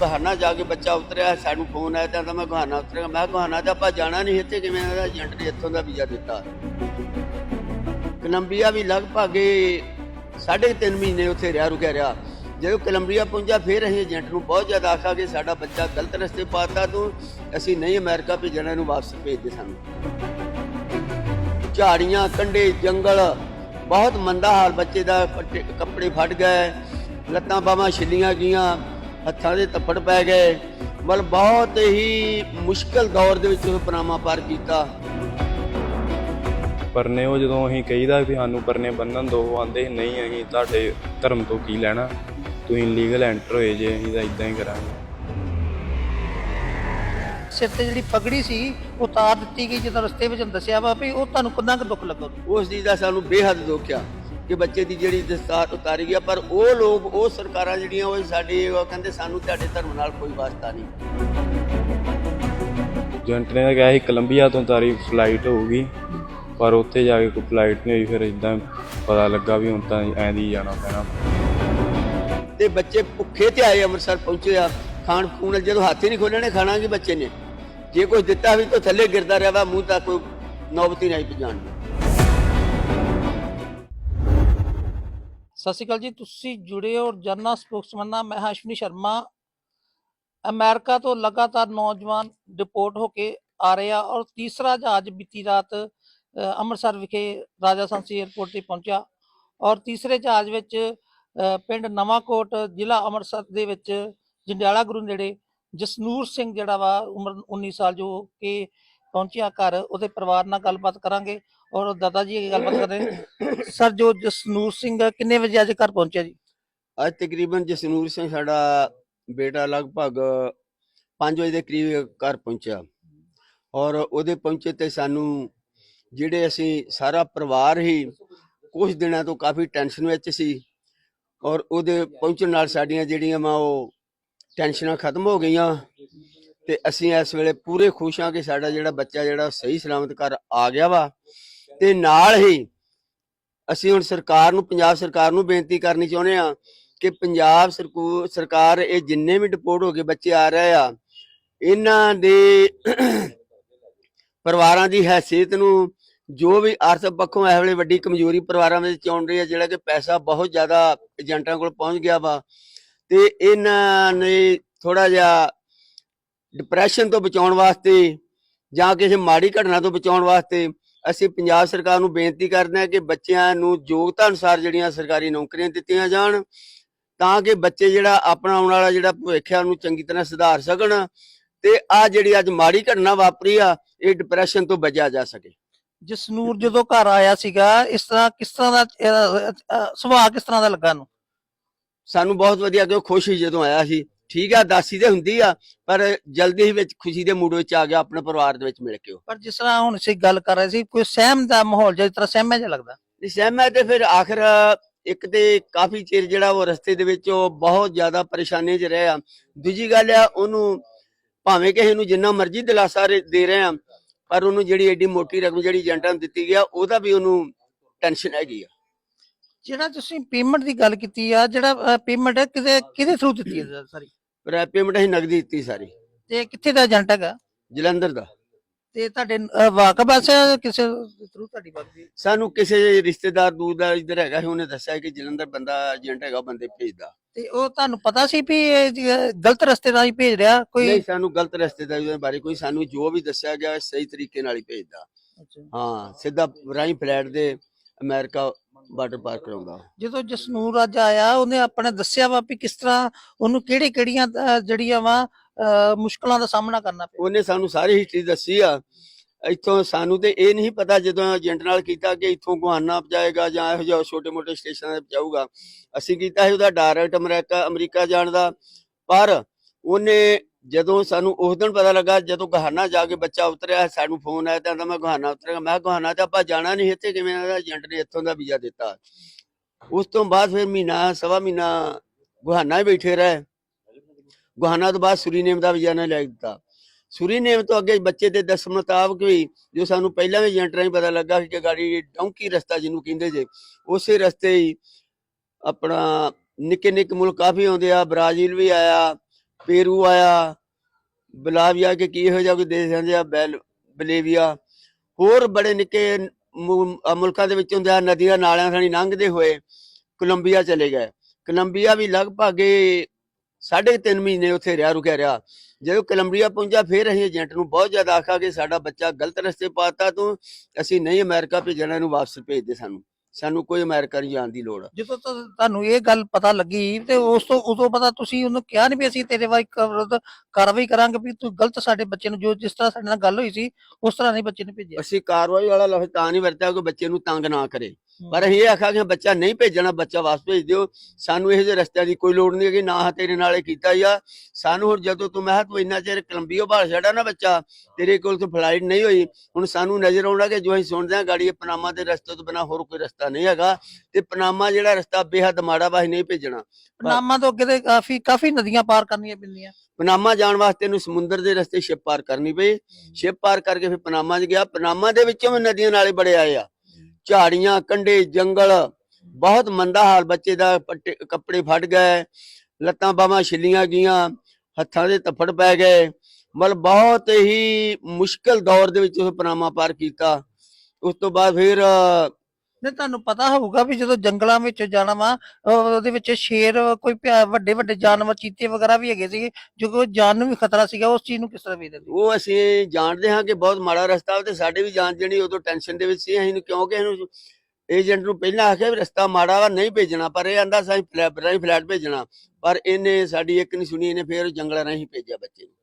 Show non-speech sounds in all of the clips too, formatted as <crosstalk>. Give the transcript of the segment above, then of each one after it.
ਗਹਾਨਾ ਜਾ ਕੇ ਬੱਚਾ ਉਤਰਿਆ, ਸਾਨੂੰ ਫੋਨ ਆਇਆ ਤਾਂ ਮੈਂ ਗਹਾਨਾ ਉਤਰਿਆ। ਮੈਂ ਕਿਹਾ ਤਾਂ ਆਪਾਂ ਜਾਣਾ ਨਹੀਂ ਇੱਥੇ, ਕਿਵੇਂ ਆਇਆ ਏਜੰਟ ਨੇ ਇੱਥੋਂ ਦਾ ਵੀਜ਼ਾ ਦਿੱਤਾ। ਕੋਲੰਬੀਆ ਵੀ ਲਗਭਗ ਇਹ ਸਾਢੇ ਤਿੰਨ ਮਹੀਨੇ ਉੱਥੇ ਰਿਹਾ, ਰੁਕਿਆ ਰਿਹਾ। ਜਦੋਂ ਕੋਲੰਬੀਆ ਪਹੁੰਚਿਆ, ਫਿਰ ਅਸੀਂ ਏਜੰਟ ਨੂੰ ਬਹੁਤ ਜ਼ਿਆਦਾ ਆਖਿਆ ਕਿ ਸਾਡਾ ਬੱਚਾ ਗਲਤ ਰਸਤੇ ਪਾਤਾ ਤੂੰ, ਅਸੀਂ ਨਹੀਂ ਅਮਰੀਕਾ ਭੇਜਣਾ, ਇਹਨੂੰ ਵਾਪਸ ਭੇਜ ਦੇ ਸਾਨੂੰ। ਝਾੜੀਆਂ ਕੰਡੇ ਜੰਗਲ, ਬਹੁਤ ਮੰਦਾ ਹਾਲ, ਬੱਚੇ ਦਾ ਫੱਟੇ- ਕੱਪੜੇ ਫਟ ਗਏ, ਲੱਤਾਂ ਬਾਹਾਂ ਛਿੱਲੀਆਂ ਗਈਆਂ। ਹੱਥਾਂ ਦੇ ਤੱਪੜ ਪੈ ਗਏ। ਮਤਲਬ ਬਹੁਤ ਹੀ ਮੁਸ਼ਕਲ ਦੌਰ ਦੇ ਵਿੱਚ ਉਹ ਪਨਾਮਾ ਪਾਰ ਕੀਤਾ। ਪਰਨੇ ਉਹ ਜਦੋਂ ਅਸੀਂ ਕਹੀਦਾ ਵੀ ਸਾਨੂੰ ਪਰਨੇ ਬੰਨਣ ਦੋ ਉਹ ਆਂਦੇ ਨਹੀਂ ਅਸੀਂ ਤੁਹਾਡੇ ਧਰਮ ਤੋਂ ਕੀ ਲੈਣਾ? ਤੁਸੀਂ ਲੀਗਲ ਐਂਟਰ ਹੋਏ ਜੇ ਅਸੀਂ ਤਾਂ ਇਦਾਂ ਹੀ ਕਰਾਂਗੇ। ਸਿਰ ਤੇ ਜਿਹੜੀ ਪਗੜੀ ਸੀ ਉਹ ਉਤਾਰ ਦਿੱਤੀ ਗਈ ਜਦੋਂ ਰਸਤੇ ਵਿੱਚ ਦੱਸਿਆ ਵਾ ਵੀ ਉਹ ਤੁਹਾਨੂੰ ਕਿੰਨਾ ਕੁ ਦੁੱਖ ਲੱਗਾ ਉਸ ਚੀਜ਼ ਦਾ ਸਾਨੂੰ ਬੇਹੱਦ ਦੁੱਖ ਆ। ਕਿ ਬੱਚੇ ਦੀ ਜਿਹੜੀ ਦਸਤਾਰ ਉਤਾਰੀ ਗਿਆ ਪਰ ਉਹ ਲੋਕ ਉਹ ਸਰਕਾਰਾਂ ਜਿਹੜੀਆਂ ਉਹ ਸਾਡੀ ਉਹ ਕਹਿੰਦੇ ਸਾਨੂੰ ਤੁਹਾਡੇ ਧਰਮ ਨਾਲ ਕੋਈ ਵਾਸਤਾ ਨਹੀਂ। ਏਜੰਟ ਨੇ ਕਿਹਾ ਸੀ ਕੋਲੰਬੀਆ ਤੋਂ ਤਾਰੀ ਫਲਾਈਟ ਹੋਊਗੀ ਪਰ ਉੱਥੇ ਜਾ ਕੇ ਕੋਈ ਫਲਾਈਟ ਨਹੀਂ ਹੋਈ ਫਿਰ ਇਦਾਂ ਪਤਾ ਲੱਗਾ ਵੀ ਹੁਣ ਤਾਂ ਐਂ ਦੀ ਜਾਣਾ ਪੈਣਾ। ਤੇ ਬੱਚੇ ਭੁੱਖੇ ਤੇ ਆਏ ਅੰਮ੍ਰਿਤਸਰ ਪਹੁੰਚੇ ਆ। ਖਾਣ ਖੂਣ ਜਦੋਂ ਹੱਥ ਹੀ ਨਹੀਂ ਖੋਲਣੇ ਖਾਣਾ ਕੀ ਬੱਚੇ ਨੇ? ਜੇ ਕੁਝ ਦਿੱਤਾ ਵੀ ਤਾਂ ਥੱਲੇ ਗਿਰਦਾ ਰਿਹਾ ਵਾ ਮੂੰਹ ਤੱਕ ਕੋਈ ਨੌਬਤੀ ਨਹੀਂ ਪਜਾਣ ਸਤਿ ਸ਼੍ਰੀ ਅਕਾਲ ਜੀ ਤੁਸੀਂ ਜੁੜੇ ਹੋ ਜਰਨਲ ਸਪੋਕਸਮੈਨ ਨਾਲ ਮੈਂ ਹਾਂ ਅਸ਼ਵਨੀ ਸ਼ਰਮਾ। ਅਮਰੀਕਾ ਤੋਂ ਲਗਾਤਾਰ ਨੌਜਵਾਨ ਡਿਪੋਰਟ ਹੋ ਕੇ ਆ ਰਹੇ ਆ ਔਰ ਤੀਸਰਾ ਜਹਾਜ਼ ਬੀਤੀ ਰਾਤ ਅੰਮ੍ਰਿਤਸਰ ਵਿਖੇ ਰਾਜਾ ਸੰਸੀ 에ਅਰਪੋਰਟ ਤੇ ਪਹੁੰਚਿਆ ਔਰ ਤੀਸਰੇ ਜਹਾਜ਼ ਵਿੱਚ ਅ, ਪਿੰਡ ਨਵਾਂਕੋਟ ਜ਼ਿਲ੍ਹਾ ਅੰਮ੍ਰਿਤਸਰ ਦੇ ਵਿੱਚ ਜੰਡਿਆਲਾ ਗੁਰੂ ਨੇੜੇ ਜਸਨੂਰ ਸਿੰਘ ਜਿਹੜਾ ਵਾ ਉਮਰ 19 ਸਾਲ ਜੋ ਕਿ ਪਹੁੰਚਿਆ ਘਰ ਉਹਦੇ ਪਰਿਵਾਰ ਨਾਲ ਗੱਲਬਾਤ ਕਰਾਂਗੇ ਔਰ ਦਾਦਾ ਜੀ ਇਹ ਗੱਲਬਾਤ ਕਰਦੇ ਸਰ, ਜੋ ਜਸਨੂਰ ਸਿੰਘ ਕਿੰਨੇ ਵਜੇ ਅੱਜ ਘਰ ਪਹੁੰਚਿਆ ਜੀ? ਅੱਜ ਤਕਰੀਬਨ ਜਸਨੂਰ ਸਿੰਘ ਸਾਡਾ ਬੇਟਾ ਲਗਭਗ 5 ਵਜੇ ਦੇ ਕਰੀਬ ਘਰ ਪਹੁੰਚਿਆ। ਔਰ ਉਹਦੇ ਪਹੁੰਚੇ ਤੇ ਸਾਨੂੰ ਜਿਹੜੇ ਅਸੀਂ ਸਾਰਾ ਪਰਿਵਾਰ ਹੀ ਕੁਝ ਦਿਨਾਂ ਤੋਂ ਕਾਫੀ ਟੈਨਸ਼ਨ ਵਿੱਚ ਸੀ। ਔਰ ਉਹਦੇ ਪਹੁੰਚਣ ਨਾਲ ਸਾਡੀਆਂ ਜਿਹੜੀਆਂ ਵਾ ਉਹ ਟੈਨਸ਼ਨਾਂ ਖਤਮ ਹੋ ਗਈਆਂ। ਤੇ ਅਸੀਂ ਇਸ ਵੇਲੇ ਪੂਰੇ ਖੁਸ਼ ਹਾਂ ਕਿ ਸਾਡਾ ਜਿਹੜਾ ਬੱਚਾ ਜਿਹੜਾ ਸਹੀ ਸਲਾਮਤ ਘਰ ਆ ਗਿਆ ਵਾ। ਤੇ ਨਾਲ ਹੀ ਅਸੀਂ ਹੁਣ ਸਰਕਾਰ ਨੂੰ, ਪੰਜਾਬ ਸਰਕਾਰ ਨੂੰ ਬੇਨਤੀ ਕਰਨੀ ਚਾਹੁੰਦੇ ਆ ਕਿ ਪੰਜਾਬ ਸਰਕੂ- ਸਰਕਾਰ ਇਹ ਜਿੰਨੇ ਵੀ ਡਿਪੋਰਟ ਹੋ ਕੇ ਬੱਚੇ ਆ ਰਹੇ ਆ, ਇਹਨਾਂ ਦੇ ਪਰਿਵਾਰਾਂ ਦੀ ਹੈਸੀਅਤ ਨੂੰ ਜੋ ਵੀ ਆਰਥਿਕ ਪੱਖੋਂ ਇਹ ਵੇਲੇ ਵੱਡੀ ਕਮਜ਼ੋਰੀ ਪਰਿਵਾਰਾਂ ਵਿੱਚ ਆਉਣ ਰਹੀ ਹੈ ਜਿਹੜਾ ਕਿ ਪੈਸਾ ਬਹੁਤ ਜ਼ਿਆਦਾ ਏਜੰਟਾਂ ਕੋਲ ਪਹੁੰਚ ਗਿਆ ਵਾ, ਤੇ ਇਹਨਾਂ ਨੇ ਥੋੜਾ ਜਿਹਾ ਡਿਪਰੈਸ਼ਨ ਤੋਂ ਬਚਾਉਣ ਵਾਸਤੇ ਜਾਂ ਕਿਸੇ ਮਾੜੀ ਘਟਨਾ ਤੋਂ ਬਚਾਉਣ ਵਾਸਤੇ ਅਸੀਂ ਪੰਜਾਬ ਸਰਕਾਰ ਨੂੰ ਬੇਨਤੀ ਕਰਦੇ ਹਾਂ ਕਿ ਬੱਚਿਆਂ ਨੂੰ ਯੋਗਤਾ ਅਨੁਸਾਰ ਜਿਹੜੀਆਂ ਸਰਕਾਰੀ ਨੌਕਰੀਆਂ ਦਿੱਤੀਆਂ ਜਾਣ ਤਾਂ ਕਿ ਬੱਚੇ ਜਿਹੜਾ ਆਪਣਾ ਆਉਣ ਵਾਲਾ ਜਿਹੜਾ ਭਵਿੱਖ ਉਹਨੂੰ ਚੰਗੀ ਤਰ੍ਹਾਂ ਸੁਧਾਰ ਸਕਣ ਤੇ ਆ ਜਿਹੜੀ ਅੱਜ ਮਾੜੀ ਘਟਨਾ ਵਾਪਰੀ ਆ ਇਹ ਡਿਪਰੈਸ਼ਨ ਤੋਂ ਬਚਿਆ ਜਾ ਸਕੇ। ਜਸਨੂਰ ਜਦੋਂ ਘਰ ਆਇਆ ਸੀਗਾ ਇਸ ਤਰ੍ਹਾਂ ਕਿਸ ਤਰ੍ਹਾਂ ਦਾ ਸੁਭਾਅ ਕਿਸ ਤਰ੍ਹਾਂ ਦਾ ਲੱਗਾ ਨੂੰ ਸਾਨੂੰ ਬਹੁਤ ਵਧੀਆ ਕਿ ਉਹ ਖੁਸ਼ ਸੀ ਜਦੋਂ ਆਇਆ ਸੀ। ਠੀਕ ਆ ਦਾਸੀ ਤੇ ਹੁੰਦੀ ਆ ਪਰ ਜਲਦੀ ਹੀ ਵਿੱਚ ਖੁਸ਼ੀ ਦੇ ਮੂਡ ਵਿੱਚ ਆ ਗਿਆ ਆਪਣੇ ਪਰਿਵਾਰ ਦੇ ਵਿੱਚ ਮਿਲ ਕੇ ਉਹ। ਪਰ ਜਿਸ ਤਰ੍ਹਾਂ ਹੁਣ ਅਸੀਂ ਗੱਲ ਕਰ ਰਹੇ ਸੀ ਕੋਈ ਸਹਿਮ ਦਾ ਮਾਹੌਲ ਜਿਸ ਤਰ੍ਹਾਂ ਸਹਿਮਿਆ ਜਿਹਾ ਲੱਗਦਾ? ਸਹਿਮਤ ਤੇ ਫਿਰ ਆਖਰ ਇੱਕ ਤੇ ਕਾਫੀ ਚਿਰ ਜਿਹੜਾ ਉਹ ਰਸਤੇ ਦੇ ਵਿੱਚ ਉਹ ਬਹੁਤ ਜ਼ਿਆਦਾ ਪਰੇਸ਼ਾਨੀ 'ਚ ਰਿਹਾ ਦੂਜੀ ਗੱਲ ਆ ਉਹਨੂੰ ਭਾਵੇਂ ਕਿਸੇ ਨੂੰ ਜਿੰਨਾ ਮਰਜ਼ੀ ਦਿਲਾਸਾ ਦੇ ਰਹੇ ਆ ਪਰ ਉਹਨੂੰ ਜਿਹੜੀ ਐਡੀ ਮੋਟੀ ਰਕਮ ਜਿਹੜੀ ਏਜੰਟਾਂ ਨੂੰ ਦਿੱਤੀ ਗਿਆ ਉਹਦਾ ਵੀ ਉਹਨੂੰ ਟੈਨਸ਼ਨ ਹੈਗੀ ਆ। ਜਿਹੜਾ ਤੁਸੀਂ ਪੇਮੈਂਟ ਦੀ ਗੱਲ ਕੀਤੀ ਆ ਜਿਹੜਾ ਪੇਮੈਂਟ ਕਿਤੇ ਕਿਹਦੇ ਥਰੂ ਦਿੱਤੀ ਹੈ <clears throat> ਸਾਰੀ ਪਰ ਪੇਮੈਂਟ ਅਸੀਂ ਨਗਦੀ ਦਿੱਤੀ ਸਾਰੀ। ਤੇ ਕਿੱਥੇ ਦਾ ਏਜੰਟ ਹੈਗਾ? ਜਲੰਧਰ ਦਾ। ਤੇ ਤੁਹਾਡੇ ਵਾਕਬ ਹੈ ਕਿਸੇ ਥਰੂ ਤੁਹਾਡੀ ਵਾਕਬ ਸਾਨੂੰ ਕਿਸੇ ਰਿਸ਼ਤੇਦਾਰ ਦੂਰ ਦਾ ਇੱਧਰ ਹੈਗਾ ਸੀ ਉਹਨੇ ਦੱਸਿਆ ਕਿ ਜਲੰਧਰ ਬੰਦਾ ਏਜੰਟ ਹੈਗਾ ਬੰਦੇ ਭੇਜਦਾ। ਤੇ ਉਹ ਤੁਹਾਨੂੰ ਪਤਾ ਸੀ ਵੀ ਇਹ ਜੀ, ਅ, ਗਲਤ ਰਸਤੇ ਰਾਹੀਂ ਭੇਜ ਰਿਹਾ? ਕੋਈ ਨਹੀਂ ਸਾਨੂੰ ਗਲਤ ਰਸਤੇ ਦਾ ਉਹਦੇ ਬਾਰੇ ਕੋਈ ਸਾਨੂੰ ਜੋ ਵੀ ਦੱਸਿਆ ਗਿਆ ਸਹੀ ਤਰੀਕੇ ਨਾਲ ਹੀ ਭੇਜਦਾ। ਅੱਛਾ। ਹਾਂ ਸਿੱਧਾ ਰਾਹੀਂ ਫਲੈਟ ਦੇ ਅਮਰੀਕਾ ਬਾਰਡਰ ਪਾਰ ਕਰਾਉਂਦਾ। ਜਦੋਂ ਜਸਨੂਰ ਅੱਜ ਆਇਆ ਉਹਨੇ ਆਪਣੇ ਦੱਸਿਆ ਵਾ ਵੀ ਕਿਸ ਤਰ੍ਹਾਂ ਉਹਨੂੰ ਕਿਹੜੀ ਕਿਹੜੀਆਂ ਜਿਹੜੀਆਂ ਵਾ ਮੁਸ਼ਕਲਾਂ ਦਾ ਸਾਹਮਣਾ ਕਰਨਾ ਪਿਆ। ਉਹਨੇ ਸਾਨੂੰ ਸਾਰੀ ਹਿਸਟਰੀ ਦੱਸੀ ਆ। ਇੱਥੋਂ ਸਾਨੂੰ ਤੇ ਇਹ ਨਹੀਂ ਪਤਾ ਜਦੋਂ ਏਜੰਟ ਨਾਲ ਕੀਤਾ ਕਿ ਇੱਥੋਂ ਗੁਹਾਨਾ ਪਜਾਏਗਾ ਜਾਂ ਇਹੋ ਜਿਹਾ ਛੋਟੇ ਮੋਟੇ ਸਟੇਸ਼ਨਾਂ ਤੇ ਪਜਾਊਗਾ ਅਸੀਂ ਕੀਤਾ ਸੀ ਉਹਦਾ ਡਾਇਰੈਕਟ ਅਮਰੀਕਾ ਅਮਰੀਕਾ ਜਾਣ ਦਾ। ਪਰ ਉਹਨੇ ਜਦੋਂ ਸਾਨੂੰ ਉਸ ਦਿਨ ਪਤਾ ਲੱਗਾ, ਜਦੋਂ ਗਹਾਨਾ ਜਾ ਕੇ ਬੱਚਾ ਉਤਰਿਆ, ਸਾਨੂੰ ਫੋਨ ਆਇਆ ਤਾਂ ਮੈਂ ਗਹਾਨਾ ਉਤਰਿਆ। ਮੈਂ ਗਹਾਨਾ ਤੇ ਆਪਾਂ ਜਾਣਾ ਨਹੀਂ ਇੱਥੇ, ਕਿਵੇਂ ਆਇਆ ਏਜੰਟ ਨੇ ਇੱਥੋਂ ਦਾ ਵੀਜ਼ਾ ਦਿੱਤਾ। ਉਸ ਤੋਂ ਬਾਅਦ ਫਿਰ ਮਹੀਨਾ, ਸਵਾ ਮਹੀਨਾ ਗੁਹਾਨਾ ਹੀ ਬੈਠੇ ਰਹੇ। ਗੁਹਾਨਾ ਤੋਂ ਬਾਅਦ ਸੁਰੀਨੇਮ ਦਾ ਵੀਜ਼ਾ ਨਾ ਲੈ ਦਿੱਤਾ। ਸੁਰੀਨੇਮ ਤੋਂ ਅੱਗੇ ਬੱਚੇ ਦੇ ਦੱਸ ਮੁਤਾਬਕ ਵੀ ਜੋ ਸਾਨੂੰ ਪਹਿਲਾਂ ਵੀ ਏਜੰਟ ਰਾਹੀਂ ਪਤਾ ਲੱਗਾ ਸੀ ਕਿ ਗਾੜੀ ਡੌਂਕੀ ਰਸਤਾ ਜਿਹਨੂੰ ਕਹਿੰਦੇ ਜੇ, ਉਸੇ ਰਸਤੇ ਹੀ ਆਪਣਾ ਨਿੱਕੇ ਨਿੱਕੇ ਮੁਲਕ ਕਾਫੀ ਆਉਂਦੇ ਆ, ਬ੍ਰਾਜ਼ੀਲ ਵੀ ਆਇਆ ਪੇਰੂ ਆਇਆ, ਬਲਾਵੀਆ ਕੇ ਕੀ ਹੋ ਜਾ ਕੋਈ ਦੇਸ਼ ਜਾਂਦੇ ਆ ਬੈਲ, ਬਲੇਵੀਆ? ਹੋਰ ਬੜੇ ਨਿੱਕੇ ਮੁਲਕਾਂ ਦੇ ਵਿੱਚ ਹੁੰਦੇ ਆ ਨਦੀਆਂ ਨਾਲਿਆਂ ਥਾਣੀ ਲੰਘਦੇ ਹੋਏ ਕੋਲੰਬੀਆ ਚਲੇ ਗਏ। ਕੋਲੰਬੀਆ ਵੀ ਲਗਭਗ ਇਹ ਸਾਢੇ ਕੁ ਤਿੰਨ ਮਹੀਨੇ ਉੱਥੇ ਰਿਹਾ, ਰੁਕਿਆ ਰਿਹਾ। ਜਦੋਂ ਕੋਲੰਬੀਆ ਪਹੁੰਚਿਆ, ਫਿਰ ਅਸੀਂ ਏਜੰਟ ਨੂੰ ਬਹੁਤ ਜ਼ਿਆਦਾ ਆਖਿਆ ਕਿ ਸਾਡਾ ਬੱਚਾ ਗਲਤ ਰਸਤੇ ਪਾਤਾ ਤੂੰ, ਅਸੀਂ ਨਹੀਂ ਅਮਰੀਕਾ ਭੇਜਣਾ, ਇਹਨੂੰ ਵਾਪਸ ਭੇਜ ਦੇ ਸਾਨੂੰ। ਸਾਨੂੰ ਕੋਈ ਅਮਰੀਕਾ ਨਹੀਂ ਜਾਣ ਦੀ ਲੋੜ। ਜਦੋਂ ਤੋਂ ਤੁਹਾਨੂੰ ਇਹ ਗੱਲ ਪਤਾ ਲੱਗੀ ਤੇ ਉਸ ਤੋਂ ਉਦੋਂ ਪਤਾ ਤੁਸੀਂ ਉਹਨੂੰ ਕਿਹਾ ਨਹੀਂ ਵੀ ਅਸੀਂ ਤੇਰੇ ਵਿਰੁੱਧ ਕਾਰਵਾਈ ਕਰਾਂਗੇ ਵੀ ਤੂੰ ਗਲਤ ਸਾਡੇ ਬੱਚੇ ਨੂੰ ਜੋ ਜਿਸ ਤਰ੍ਹਾਂ ਸਾਡੇ ਨਾਲ ਗੱਲ ਹੋਈ ਸੀ ਉਸ ਤਰ੍ਹਾਂ ਨਹੀਂ ਬੱਚੇ ਨੂੰ ਭੇਜਿਆ। ਅਸੀਂ ਕਾਰਵਾਈ ਵਾਲਾ ਲਫ਼ਜ਼ ਤਾਂ ਨਹੀਂ ਵਰਤਿਆ ਕਿ ਬੱਚੇ ਨੂੰ ਤੰਗ ਨਾ ਕਰੇ। ਪਰ ਅਸੀਂ ਇਹ ਆਖਿਆ ਕਿ ਬੱਚਾ ਨਹੀਂ ਭੇਜਣਾ ਬੱਚਾ ਵਾਪਸ ਭੇਜ ਦਿਓ। ਸਾਨੂੰ ਇਹੋ ਜਿਹੇ ਰਸਤਿਆਂ ਦੀ ਕੋਈ ਲੋੜ ਨਹੀਂ ਹੈਗੀ ਨਾ ਤੇਰੇ ਨਾਲ ਕੀਤਾ ਆ। ਸਾਨੂੰ ਹੁਣ ਜਦੋਂ ਤੂੰ ਮੈਂ ਤੂੰ ਇੰਨਾ ਚਿਰ ਕੋਲੰਬੀਆ ਬਾਹਰ ਛੱਡਾ ਨਾ ਬੱਚਾ ਤੇਰੇ ਕੋਲ ਤੋਂ ਫਲਾਈਟ ਨਹੀਂ ਹੋਈ। ਹੁਣ ਸਾਨੂੰ ਨਜ਼ਰ ਆਉਣਾ ਕਿ ਜੋ ਅਸੀਂ ਸੁਣਦੇ ਹਾਂ ਗਾੜੀ ਪਨਾਮਾ ਦੇ ਰਸਤੇ ਤੋਂ ਬਿਨਾ ਹੋਰ ਕੋਈ ਰਸਤਾ ਨਹੀਂ ਹੈਗਾ। ਤੇ ਪਨਾਮਾ ਜਿਹੜਾ ਰਸਤਾ ਬੇਹੱਦ ਮਾੜਾ ਵਾ ਅਸੀਂ ਨਹੀਂ ਭੇਜਣਾ। ਨਾਮਾਂ ਤੋਂ ਅੱਗੇ ਤੇ ਕਾਫੀ ਕਾਫੀ ਨਦੀਆਂ ਪਾਰ ਕਰਨੀਆਂ ਪੈਂਦੀਆਂ। ਪਨਾਮਾ ਜਾਣ ਵਾਸਤੇ ਇਹਨੂੰ ਸਮੁੰਦਰ ਦੇ ਰਸਤੇ ਸ਼ਿਪ ਪਾਰ ਕਰਨੀ ਪਈ। ਸ਼ਿਪ ਪਾਰ ਕਰਕੇ ਫਿਰ ਪਨਾਮਾ 'ਚ ਗਿਆ। ਪਨਾਮਾ ਦੇ ਵਿੱਚੋਂ ਵੀ ਨਦੀਆਂ ਨਾਲੇ ਬੜੇ ਆਏ ਆ। ਝਾੜੀਆਂ ਕੰਡੇ ਜੰਗਲ, ਬਹੁਤ ਮੰਦਾ ਹਾਲ ਬੱਚੇ ਦਾ ਪੱਟੇ- ਕੱਪੜੇ ਫਟ ਗਏ, ਲੱਤਾਂ ਬਾਹਾਂ ਛਿੱਲੀਆਂ ਗਈਆਂ, ਹੱਥਾਂ ਦੇ ਤੱਫੜ ਪੈ ਗਏ। ਮਤਲਬ ਬਹੁਤ ਹੀ ਮੁਸ਼ਕਲ ਦੌਰ ਦੇ ਵਿੱਚ ਉਸ ਪਨਾਮਾ ਪਾਰ ਕੀਤਾ। ਉਸ ਤੋਂ ਬਾਅਦ ਫਿਰ ਅਹ, ਤੁਹਾਨੂੰ ਪਤਾ ਹੋਊਗਾ ਵੀ ਜਦੋਂ ਜੰਗਲਾਂ ਵਿੱਚ ਜਾਣਾ ਵਾ ਉਹਦੇ ਵਿੱਚ ਸ਼ੇਰ ਕੋਈ ਭਿਆ- ਵੱਡੇ ਵੱਡੇ ਜਾਨਵਰ ਚੀਤੇ ਵਗੈਰਾ ਵੀ ਹੈਗੇ ਸੀਗੇ ਜੋ ਕਿ ਜਾਨ ਨੂੰ ਵੀ ਖਤਰਾ ਸੀਗਾ ਉਸ ਚੀਜ਼ ਨੂੰ ਕਿਸ ਤਰ੍ਹਾਂ ਵੇਖਦੇ ਸੀ? ਉਹ ਅਸੀਂ ਜਾਣਦੇ ਹਾਂ ਕਿ ਬਹੁਤ ਮਾੜਾ ਰਸਤਾ ਵਾ ਤੇ ਸਾਡੇ ਵੀ ਜਾਣ ਜਣੀ ਉਦੋਂ ਟੈਨਸ਼ਨ ਦੇ ਵਿੱਚ ਸੀ ਅਸੀਂ ਨੂੰ ਕਿਉਂਕਿ ਇਹਨੂੰ ਏਜੰਟ ਨੂੰ ਪਹਿਲਾਂ ਆਖਿਆ ਵੀ ਰਸਤਾ ਮਾੜਾ ਵਾ ਨਹੀਂ ਭੇਜਣਾ ਪਰ ਇਹ ਆਂਦਾ ਸਾਈ ਫਲੈਟ ਰਾਹੀਂ ਫਲੈਟ ਭੇਜਣਾ ਪਰ ਇਹਨੇ ਸਾਡੀ ਇੱਕ ਨਹੀਂ ਸੁਣੀ ਇਹਨੇ ਫੇਰ ਜੰਗਲਾਂ ਰਾਹੀਂ ਭੇਜਿਆ ਬੱਚੇ ਨੂੰ।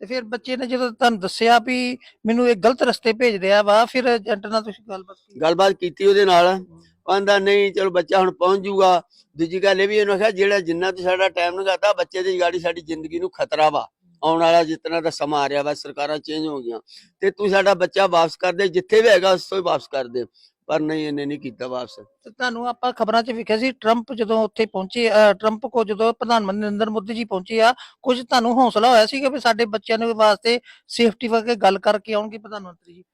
ਤੇ ਫਿਰ ਬੱਚੇ ਨੇ ਜਦੋਂ ਤੁਹਾਨੂੰ ਦੱਸਿਆ ਵੀ ਮੈਨੂੰ ਇਹ ਗਲਤ ਰਸਤੇ ਭੇਜ ਰਿਹਾ ਵਾ ਫਿਰ ਏਜੰਟ ਨਾਲ ਤੁਸੀਂ ਗੱਲਬਾਤ ਕੀਤੀ? ਗੱਲਬਾਤ ਕੀਤੀ ਉਹਦੇ ਨਾਲ। ਉਹ ਨਹੀਂ, ਚਲੋ ਬੱਚਾ ਹੁਣ ਪਹੁੰਚ ਜੂਗਾ। ਦੂਜੀ ਗੱਲ ਇਹ ਵੀ ਇਹਨੂੰ ਆਖਿਆ, ਜਿਹੜਾ ਜਿੰਨਾ ਤੇ ਸਾਡਾ ਟਾਈਮ ਲਗਾਤਾ ਬੱਚੇ ਦੀ ਗਾੜੀ ਸਾਡੀ ਜ਼ਿੰਦਗੀ ਨੂੰ ਖਤਰਾ ਵਾ। ਆਉਣ ਵਾਲਾ ਜਿਤਨਾ ਦਾ ਸਮਾਂ ਆ ਰਿਹਾ ਵਾ, ਸਰਕਾਰਾਂ ਚੇਂਜ ਹੋ ਗਈਆਂ। ਤੇ ਤੂੰ ਸਾਡਾ ਬੱਚਾ ਵਾਪਸ ਕਰ ਦੇ, ਜਿੱਥੇ ਵੀ ਹੈਗਾ, ਉਸ ਤੋਂ ਹੀ ਵਾਪਸ ਕਰ ਦੇ। ਪਰ ਨਹੀਂ ਇਹਨੇ ਨਹੀਂ ਕੀਤਾ ਵਾਪਸ। ਤੇ ਤੁਹਾਨੂੰ ਆਪਾਂ ਖਬਰਾਂ 'ਚ ਵੇਖਿਆ ਸੀ ਟਰੰਪ ਜਦੋਂ ਉੱਥੇ ਪਹੁੰਚੇ ਅਹ ਟਰੰਪ ਕੋ ਜਦੋਂ ਪ੍ਰਧਾਨ ਮੰਤਰੀ ਨਰਿੰਦਰ ਮੋਦੀ ਜੀ ਪਹੁੰਚੇ ਆ ਕੁਝ ਤੁਹਾਨੂੰ ਹੌਸਲਾ ਹੋਇਆ ਸੀਗਾ ਵੀ ਸਾਡੇ ਬੱਚਿਆਂ ਦੇ ਵਾਸਤੇ ਸੇਫਟੀ ਬਾਰੇ ਗੱਲ ਕਰਕੇ ਆਉਣਗੇ ਪ੍ਰਧਾਨ ਮੰਤਰੀ ਜੀ?